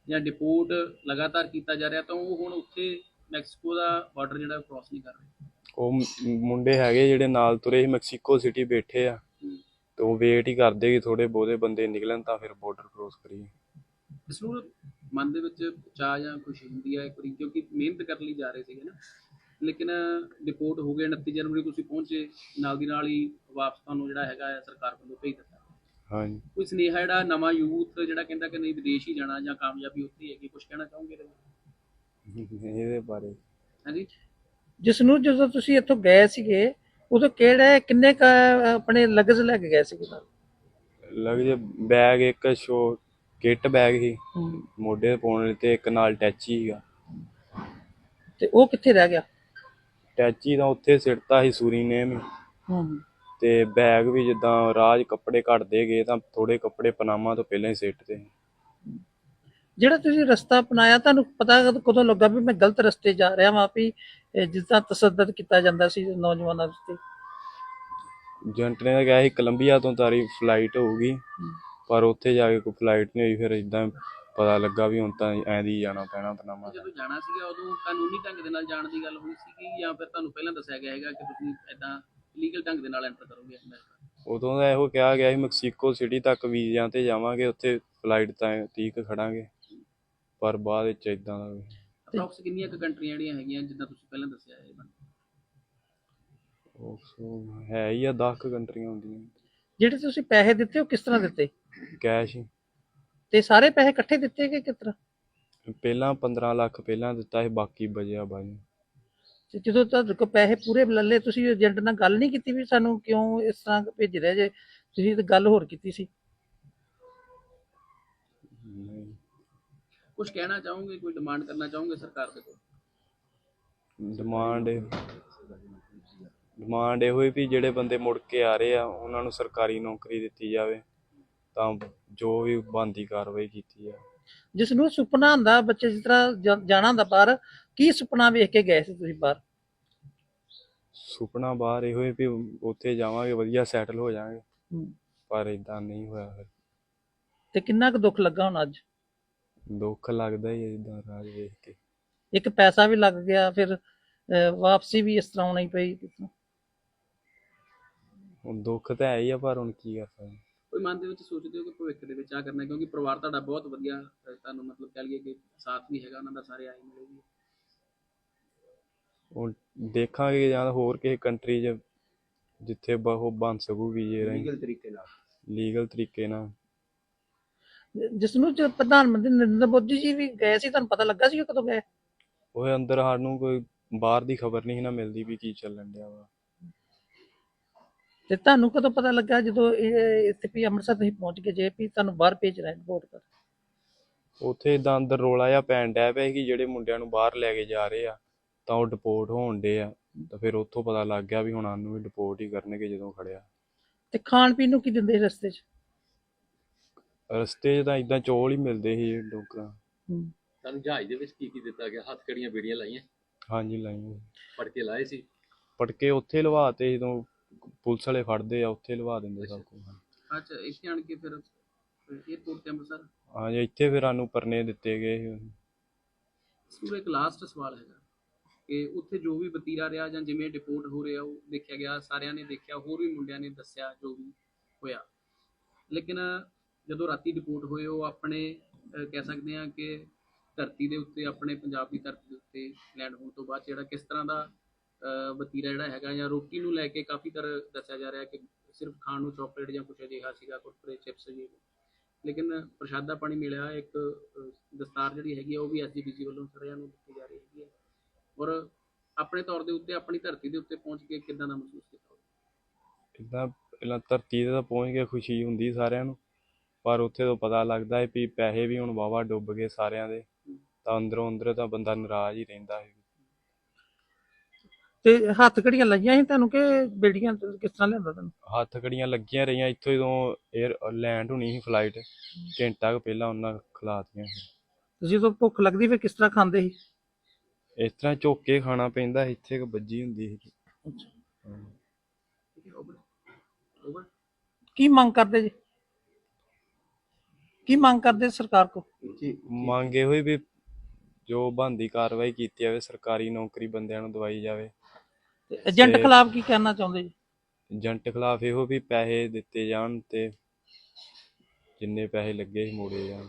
ਜਾਂ ਡਿਪੋਰਟ ਲਗਾਤਾਰ ਕੀਤਾ ਜਾ ਰਿਹਾ ਤਾਂ ਉਹ ਹੁਣ ਉੱਥੇ ਮੈਕਸੀਕੋ ਦਾ ਬਾਰਡਰ ਜਿਹੜਾ ਕ੍ਰਾਸ ਨਹੀਂ ਕਰ ਰਹੇ। ਉਹ ਮੁੰਡੇ ਹੈਗੇ ਜਿਹੜੇ ਨਾਲ ਤੁਰੇ ਸੀ ਮੈਕਸੀਕੋ ਸਿਟੀ ਬੈਠੇ ਆ। ਤੇ ਉਹ ਵੇਟ ਹੀ ਕਰਦੇ ਕਿ ਥੋੜੇ ਬਹੁਤੇ ਬੰਦੇ ਨਿਕਲਣ ਤਾਂ ਫਿਰ ਬਾਰਡਰ ਕ੍ਰੋਸ ਕਰੀਏ। ਇਸ ਨੂੰ ਮਨ ਦੇ ਵਿੱਚ ਚਾਹ ਜਾਂ ਖੁਸ਼ੀ ਹੁੰਦੀ ਹੈ ਇੱਕ ਵਾਰੀ ਕਿਉਂਕਿ ਮਿਹਨਤ ਕਰਨ ਲਈ ਜਾ ਰਹੇ ਸੀਗੇ ਨਾ। ਲੇਕਿਨ ਡਿਪੋਰਟ ਹੋ ਗਏ 29 ਜਨਵਰੀ ਤੁਸੀਂ ਪਹੁੰਚੇ ਨਾਲ ਦੀ ਨਾਲ ਹੀ ਵਾਪਸ ਤੁਹਾਨੂੰ ਜਿਹੜਾ ਹੈਗਾ ਸਰਕਾਰ ਵੱਲੋਂ ਭੇਜ ਦਿੱਤਾ। ਹਾਂਜੀ। ਕੋਈ ਸੁਨੇਹਾ ਜਿਹੜਾ ਨਵਾਂ ਯੂਥ ਜਿਹੜਾ ਕਹਿੰਦਾ ਕਿ ਨਹੀਂ ਵਿਦੇਸ਼ ਹੀ ਜਾਣਾ ਜਾਂ ਕਾਮਯਾਬੀ ਉੱਥੇ ਹੀ ਹੈਗੀ ਕੁਝ ਕਹਿਣਾ ਚਾਹੋਗੇ ਇਹਦੇ ਬਾਰੇ? ਇਹਦੇ ਬਾਰੇ। ਹਾਂਜੀ। ਜਿਸ ਨੂੰ ਜਦੋਂ ਤੁਸੀਂ ਇੱਥੋਂ ਗਏ ਸੀਗੇ ਉਦੋਂ ਕਿਹੜੇ ਕਿੰਨੇ ਕ ਆਪਣੇ ਲਗਜ਼ ਲੈ ਕੇ ਗਏ ਸੀਗੇ ਨਾਲ? ਲੱਗ ਜੇ ਬੈਗ ਇੱਕ ਸ਼ੋ ਕਿੱਟ ਬੈਗ ਸੀ। ਮੋਢੇ ਤੇ ਪਾਉਣ ਲਈ ਤੇ ਇੱਕ ਨਾਲ ਟੈਚੀ ਸੀਗਾ। ਤੇ ਉਹ ਕਿੱਥੇ ਰਹਿ ਗਿਆ? ਟੈਚੀ ਤਾਂ ਉੱਥੇ ਸਿੱਟਤਾ ਸੀ ਸੂਰੀ ਨੇ ਵੀ ਹੂੰ। ਤੇ ਬੈਗ ਵੀ ਜਿੱਦਾਂ ਰਾਜ ਕੱਪੜੇ ਘਟਦੇ ਗਏ ਤਾਂ ਥੋੜੇ ਕੱਪੜੇ ਪਨਾਮਾ ਤੋਂ ਪਹਿਲਾਂ ਹੀ ਸਿੱਟਦੇ ਸੀ। ਜਿਹੜਾ ਤੁਸੀਂ ਰਸਤਾ ਅਪਣਾਇਆ ਤੁਹਾਨੂੰ ਪਤਾ ਕਦ- ਲੱਗਾ ਵੀ ਮੈਂ ਗਲਤ ਰਸਤੇ ਜਾ ਰਿਹਾ ਵਾਂ ਵੀ ਇਹ ਜਿਸ ਤਰ੍ਹਾਂ ਤਸੱਦਦ ਕੀਤਾ ਜਾਂਦਾ ਸੀ ਨੌਜਵਾਨਾਂ ਦੇ ਉੱਤੇ ਏਜੰਟ ਨੇ ਤਾਂ ਕਿਹਾ ਸੀ ਕੋਲੰਬੀਆ ਤੋਂ ਤਾਰੀ ਫਲਾਈਟ ਹੋਊਗੀ ਪਰ ਉੱਥੇ ਜਾ ਕੇ ਕੋਈ ਫਲਾਈਟ ਨਹੀਂ ਹੋਈ ਫਿਰ ਇਦਾਂ ਪਤਾ ਲੱਗਾ ਵੀ ਹੁਣ ਤਾਂ ਐਂ ਦੀ ਜਾਣਾ ਪੈਣਾ ਪਨਾਮਾ ਜਦੋਂ ਜਾਣਾ ਸੀਗਾ ਉਦੋਂ ਕਾਨੂੰਨੀ ਢੰਗ ਦੇ ਨਾਲ ਜਾਣ ਦੀ ਗੱਲ ਹੋਈ ਸੀਗੀ ਜਾਂ ਫਿਰ ਤੁਹਾਨੂੰ ਪਹਿਲਾਂ ਦੱਸਿਆ ਗਿਆ ਹੈਗਾ ਕਿ ਤੁਸੀਂ ਐਦਾਂ ਲੀਗਲ ਢੰਗ ਦੇ ਨਾਲ ਐਂਟਰ ਕਰੋਗੇ ਅਮਰੀਕਾ ਉਦੋਂ ਦਾ ਇਹੋ ਕਿਹਾ ਗਿਆ ਸੀ ਮੈਕਸੀਕੋ ਸਿਟੀ ਤੱਕ ਵੀਜ਼ਿਆਂ ਤੇ ਜਾਵਾਂਗੇ ਉੱਥੇ ਫਲਾਈਟ ਤਾਂ ਤੀਕ ਖੜਾਂਗੇ। ਪਰ ਬਾਅਦ ਵਿੱਚ ਇਦਾਂ ਦਾ ਅਪਰੋਕਸ ਕਿੰਨੀਆਂ ਕੁ ਕੰਟਰੀਆਂ ਜਿਹੜੀਆਂ ਹੈਗੀਆਂ ਜਿੱਦਾਂ ਤੁਸੀਂ ਪਹਿਲਾਂ ਦੱਸਿਆ ਹੈ ਉਹ ਸੋ ਹੈ ਹੀ ਆ 10 ਕੰਟਰੀਆਂ ਹੁੰਦੀਆਂ। ਜਿਹੜੇ ਤੁਸੀਂ ਪੈਸੇ ਦਿੱਤੇ ਉਹ ਕਿਸ ਤਰ੍ਹਾਂ ਦਿੱਤੇ? ਕੈਸ਼ ਹੀ। ਤੇ ਸਾਰੇ ਪੈਸੇ ਇਕੱਠੇ ਦਿੱਤੇ ਕਿ ਕਿਸ ਤਰ੍ਹਾਂ? ਪਹਿਲਾਂ 15 ਲੱਖ ਪਹਿਲਾਂ ਦਿੱਤਾ ਸੀ ਬਾਕੀ ਬਚਿਆ ਬਾਅਦ ਤੇ ਜਦੋਂ ਤੁਹਾਡੇ ਕੋਲ ਪੈਸੇ ਪੂਰੇ ਲੱਲੇ ਤੁਸੀਂ ਏਜੰਟ ਨਾਲ ਗੱਲ ਨਹੀਂ ਕੀਤੀ ਵੀ ਸਾਨੂੰ ਕਿਉਂ ਇਸ ਤਰ੍ਹਾਂ ਭੇਜ ਰਿਹਾ ਜੇ? ਤੁਸੀਂ ਤਾਂ ਗੱਲ ਹੋਰ ਕੀਤੀ ਸੀ। ਕੁਝ ਕਹਿਣਾ ਚਾਹੋਗੇ ਕੋਈ ਡਿਮਾਂਡ ਕਰਨਾ ਚਾਹੋਗੇ ਸਰਕਾਰ ਦੇ ਕੋਲ? ਡਿਮਾਂਡ ਡਿਮਾਂਡ ਇਹੋ ਹੀ ਵੀ ਜਿਹੜੇ ਬੰਦੇ ਮੁੜ ਕੇ ਆ ਰਹੇ ਆ ਉਹਨਾਂ ਨੂੰ ਸਰਕਾਰੀ ਨੌਕਰੀ ਦਿੱਤੀ ਜਾਵੇ ਤਾਂ ਜੋ ਵੀ ਬਣਦੀ ਕਾਰਵਾਈ ਕੀਤੀ ਜਾਵੇ। ਜਿਸ ਨੂੰ ਸੁਪਨਾ ਹੁੰਦਾ ਬੱਚੇ ਜਿਸ ਤਰ੍ਹਾਂ ਜਾ- ਜਾਣਾ ਹੁੰਦਾ ਬਾਹਰ ਕੀ ਸੁਪਨਾ ਵੇਖ ਕੇ ਗਏ ਸੀ ਤੁਸੀਂ ਬਾਹਰ? ਸੁਪਨਾ ਬਾਹਰ ਇਹੋ ਹੀ ਵੀ ਉੱਥੇ ਜਾਵਾਂਗੇ ਵਧੀਆ ਸੈਟਲ ਹੋ ਜਾਵਾਂਗੇ। ਹੂੰ। ਪਰ ਇਦਾਂ ਨਹੀਂ ਹੋਇਆ ਫਿਰ। ਤੇ ਕਿੰਨਾ ਕੁ ਦੁੱਖ ਲੱਗਾ ਹੁਣ ਅੱਜ? ਦੁੱਖ ਲੱਗਦਾ ਹੀ ਇਦਾਂ ਰਾਜ ਵੇਖ ਕੇ। ਇੱਕ ਪੈਸਾ ਵੀ ਲੱਗ ਗਿਆ ਫਿਰ ਅਹ, ਵਾਪਸੀ ਵੀ ਇਸ ਤਰ੍ਹਾਂ ਹੋਣੀ ਪਈ। ਹੁਣ ਦੁੱਖ ਤਾਂ ਹੈ ਹੀ ਆ ਪਰ ਹੁਣ ਕੀ ਕਰ ਸਕਦੇ। ਕੋਈ ਮਨ ਦੇ ਵਿੱਚ ਸੋਚਦੇ ਹੋ ਕਿ ਭਵਿੱਖ ਦੇ ਵਿੱਚ ਆ ਕਰਨਾ ਹੈ? ਕਿਉਂਕਿ ਪਰਿਵਾਰ ਤੁਹਾਡਾ ਬਹੁਤ ਵਧੀਆ ਅਹ ਤੁਹਾਨੂੰ ਮਤਲਬ ਕਹਿ ਲਈਏ ਕਿ ਸਾਥ ਵੀ ਹੈਗਾ ਉਹਨਾਂ ਦਾ ਸਾਰੇ ਆਏ ਮਿਲੇ ਵੀ ਹੁਣ ਦੇਖਾਂਗੇ ਜਾਂ ਹੋਰ ਕਿਸੇ ਕੰਟਰੀ 'ਚ ਜਿੱਥੇ ਬ- ਉਹ ਬਣ ਸਕੂਗੀ ਜੇ ਲੀਗਲ ਤਰੀਕੇ ਨਾਲ। ਲੀਗਲ ਤਰੀਕੇ ਨਾਲ। ਜਿਸ ਨੂੰ ਜੋ ਪ੍ਰਧਾਨ ਮੰਤਰੀ ਨਰਿੰਦਰ ਮੋਦੀ ਜੀ ਵੀ ਗਏ ਸੀ ਤੁਹਾਨੂੰ ਪਤਾ ਲੱਗਾ ਸੀ ਉਹ ਕਦੋਂ ਗਏ? ਉਹ ਅੰਦਰ ਸਾਨੂੰ ਕੋਈ ਬਾਹਰ ਦੀ ਖਬਰ ਨਹੀਂ ਸੀ ਨਾ ਮਿਲਦੀ ਵੀ ਕੀ ਚੱਲਣ ਡਿਆ ਵਾ। ਤੇ ਤੁਹਾਨੂੰ ਕਦੋਂ ਪਤਾ ਲੱਗਾ ਜਦੋਂ ਇਹ ਇੱਥੇ ਵੀ ਅੰਮ੍ਰਿਤਸਰ ਤੁਸੀਂ ਪਹੁੰਚ ਗਏ ਜੇ ਵੀ ਤੁਹਾਨੂੰ ਬਾਹਰ ਭੇਜ ਰਹੇ ਰਿਪੋਰਟ ਕਰ ਉੱਥੇ ਇਦਾਂ ਅੰਦਰ ਰੋਲਾ ਜਿਹਾ ਪੈਣ ਡਿਆ ਪਿਆ ਸੀ ਕਿ ਜਿਹੜੇ ਮੁੰਡਿਆਂ ਨੂੰ ਬਾਹਰ ਲੈ ਕੇ ਜਾ ਰਹੇ ਆ। ਤਾਂ ਉਹ ਡਿਪੋਰਟ ਹੋਣ ਡੇ ਆ ਤਾਂ ਫਿਰ ਉੱਥੋਂ ਪਤਾ ਲੱਗ ਗਿਆ ਵੀ ਹੁਣ ਸਾਨੂੰ ਵੀ ਡਿਪੋਰਟ ਹੀ ਕਰਨਗੇ ਜਦੋਂ ਖੜਿਆ। ਤੇ ਖਾਣ ਪੀਣ ਨੂੰ ਕੀ ਦਿੰਦੇ ਸੀ ਰਸਤੇ 'ਚ? ਰਸਤੇ 'ਚ ਤਾਂ ਇਦਾਂ ਚੌਲ ਹੀ ਮਿਲਦੇ ਸੀ ਡੋਕਰਾਂ ਹੂੰ। ਤੁਹਾਨੂੰ ਜਹਾਜ਼ ਦੇ ਵਿੱਚ ਕੀ ਕੀ ਦਿੱਤਾ ਗਿਆ? ਹੱਥ ਕੜੀਆਂ ਬੀੜੀਆਂ ਲਾਈਆਂ? ਹਾਂਜੀ ਲਾਈਆਂ। ਫੜ ਕੇ ਲਾਏ ਸੀ? ਪਟਕੇ ਉੱਥੇ ਲਵਾਤੇ ਜਦੋਂ ਪੁਲਿਸ ਵਾਲੇ ਫੜਦੇ ਆ ਉੱਥੇ ਲਵਾ ਦਿੰਦੇ ਸਭ ਕੁਝ ਅੱਛਾ। ਇੱਥੇ ਆਣ ਕੇ ਫਿਰ 에어ਪੋਰਟ ਤੇ ਅੰਮ੍ਰਿਤਸਰ? ਹਾਂਜੀ ਇੱਥੇ ਫਿਰ ਸਾਨੂੰ ਪਰਨੇ ਦਿੱਤੇ ਗਏ ਸੀ। ਸਕੂਲ ਇੱਕ ਲਾਸਟ ਸਵਾਲ ਹੈਗਾ। ਕਿ ਉੱਥੇ ਜੋ ਵੀ ਵਤੀਰਾ ਰਿਹਾ ਜਾਂ ਜਿਵੇਂ ਡਿਪੋਰਟ ਹੋ ਰਿਹਾ ਉਹ ਦੇਖਿਆ ਗਿਆ ਸਾਰਿਆਂ ਨੇ ਦੇਖਿਆ ਹੋਰ ਵੀ ਮੁੰਡਿਆਂ ਨੇ ਦੱਸਿਆ ਜੋ ਵੀ ਹੋਇਆ। ਲੇਕਿਨ ਜਦੋਂ ਰਾਤੀ ਡਿਪੋਰਟ ਹੋਏ ਉਹ ਆਪਣੇ ਕਹਿ ਸਕਦੇ ਆ ਕਿ ਧਰਤੀ ਦੇ ਉੱਤੇ ਆਪਣੇ ਪੰਜਾਬ ਦੀ ਧਰਤੀ ਦੇ ਉੱਤੇ ਲੈਂਡ ਹੋਣ ਤੋਂ ਬਾਅਦ ਜਿਹੜਾ ਕਿਸ ਤਰ੍ਹਾਂ ਦਾ ਅਹ, ਵਤੀਰਾ ਜਿਹੜਾ ਹੈਗਾ ਜਾਂ ਰੋਟੀ ਨੂੰ ਲੈ ਕੇ ਕਾਫੀ ਤਰ੍ਹਾਂ ਦੱਸਿਆ ਜਾ ਰਿਹਾ ਕਿ ਸਿਰਫ ਖਾਣ ਨੂੰ ਚਾਕਲੇਟ ਜਾਂ ਕੁਛ ਅਜਿਹਾ ਸੀਗਾ ਕੁਰਕਰੇ ਚਿਪਸ ਜੀ ਲੇਕਿਨ ਪ੍ਰਸ਼ਾਦਾ ਪਾਣੀ ਮਿਲਿਆ ਇੱਕ ਦਸਤਾਰ ਜਿਹੜੀ ਹੈਗੀ ਆ ਉਹ ਵੀ ਐਸਜੀਪੀਸੀ ਵੱਲੋਂ ਸਾਰਿਆਂ ਨੂੰ ਦਿੱਤੀ ਜਾ ਰਹੀ ਹੈਗੀ ਹੈ ਔਰ ਆਪਣੇ ਤੌਰ ਦੇ ਉੱਤੇ ਆਪਣੀ ਧਰਤੀ ਦੇ ਉੱਤੇ ਪਹੁੰਚ ਕੇ ਕਿਦਾਂ ਦਾ ਮਹਿਸੂਸ ਕੀਤਾ ਇੱਦਾਂ ਪਹਿਲਾਂ ਧਰਤੀ ਤੇ ਤਾਂ ਪਹੁੰਚ ਕੇ ਖੁਸ਼ੀ ਹੁੰਦੀ ਸਾਰਿਆਂ ਨੂੰ ਪਰ ਉੱਥੇ ਤੋਂ ਪਤਾ ਲੱਗਦਾ ਹੈ ਵੀ ਪੈਸੇ ਵੀ ਹੁਣ ਵਾਵਾ ਡੁੱਬ ਗਏ ਸਾਰਿਆਂ ਦੇ ਤਾਂ ਅੰਦਰੋਂ ਅੰਦਰ ਤਾਂ ਬੰਦਾ ਨਾਰਾਜ਼ ਹੀ ਰਹਿੰਦਾ ਹੈ। ਤੇ ਹੱਥ ਘੜੀਆਂ ਲੱਗੀਆਂ ਸੀ ਤੁਹਾਨੂੰ ਕਿ ਬੇੜੀਆਂ ਕਿਸ ਤਰ੍ਹਾਂ ਲਿਆਂਦਾ ਤੁਹਾਨੂੰ? ਹੱਥ ਕੜੀਆਂ ਲੱਗੀਆਂ ਰਹੀਆਂ ਇੱਥੋਂ ਜਦੋਂ 에ਅਰ ਲੈਂਡ ਹੋਣੀ ਸੀ ਫਲਾਈਟ ਘੰਟਾ ਕੁ ਪਹਿਲਾਂ ਉਹਨਾਂ ਖਿਲਾਤੀਆਂ ਸੀ। ਤੇ ਜਦੋਂ ਭੁੱਖ ਲੱਗਦੀ ਫਿਰ ਕਿਸ ਤਰ੍ਹਾਂ ਖਾਂਦੇ ਸੀ? ਇਸ ਤਰ੍ਹਾਂ ਝੁੱਕ ਕੇ ਖਾਣਾ ਪੈਂਦਾ ਇੱਥੇ ਕੁ ਵੱਜੀ ਹੁੰਦੀ ਸੀ। ਕੀ ਮੰਗ ਕਰਦੇ ਜੀ? ਕੀ ਮੰਗ ਕਰਦੇ ਸਰਕਾਰ ਕੋ? ਮੰਗ ਇਹੋ ਹੀ ਵੀ ਜੋ ਬੰਦੀ ਕਾਰਵਾਈ ਕੀਤੀ ਜਾਵੇ ਸਰਕਾਰੀ ਨੌਕਰੀ ਬੰਦਿਆਂ ਨੂੰ ਦਵਾਈ ਜਾਵੇ। ਤੇ ਏਜੰਟ ਤੇ- ਖਿਲਾਫ ਕੀ ਕਹਿਣਾ ਚਾਹੁੰਦੇ ਜੀ? ਏਜੰਟ ਖਿਲਾਫ ਇਹੋ ਵੀ ਪੈਸੇ ਦਿੱਤੇ ਜਾਣ ਤੇ ਜਿੰਨੇ ਪੈਸੇ ਲੱਗੇ ਸੀ ਮੋੜੇ ਜਾਣ।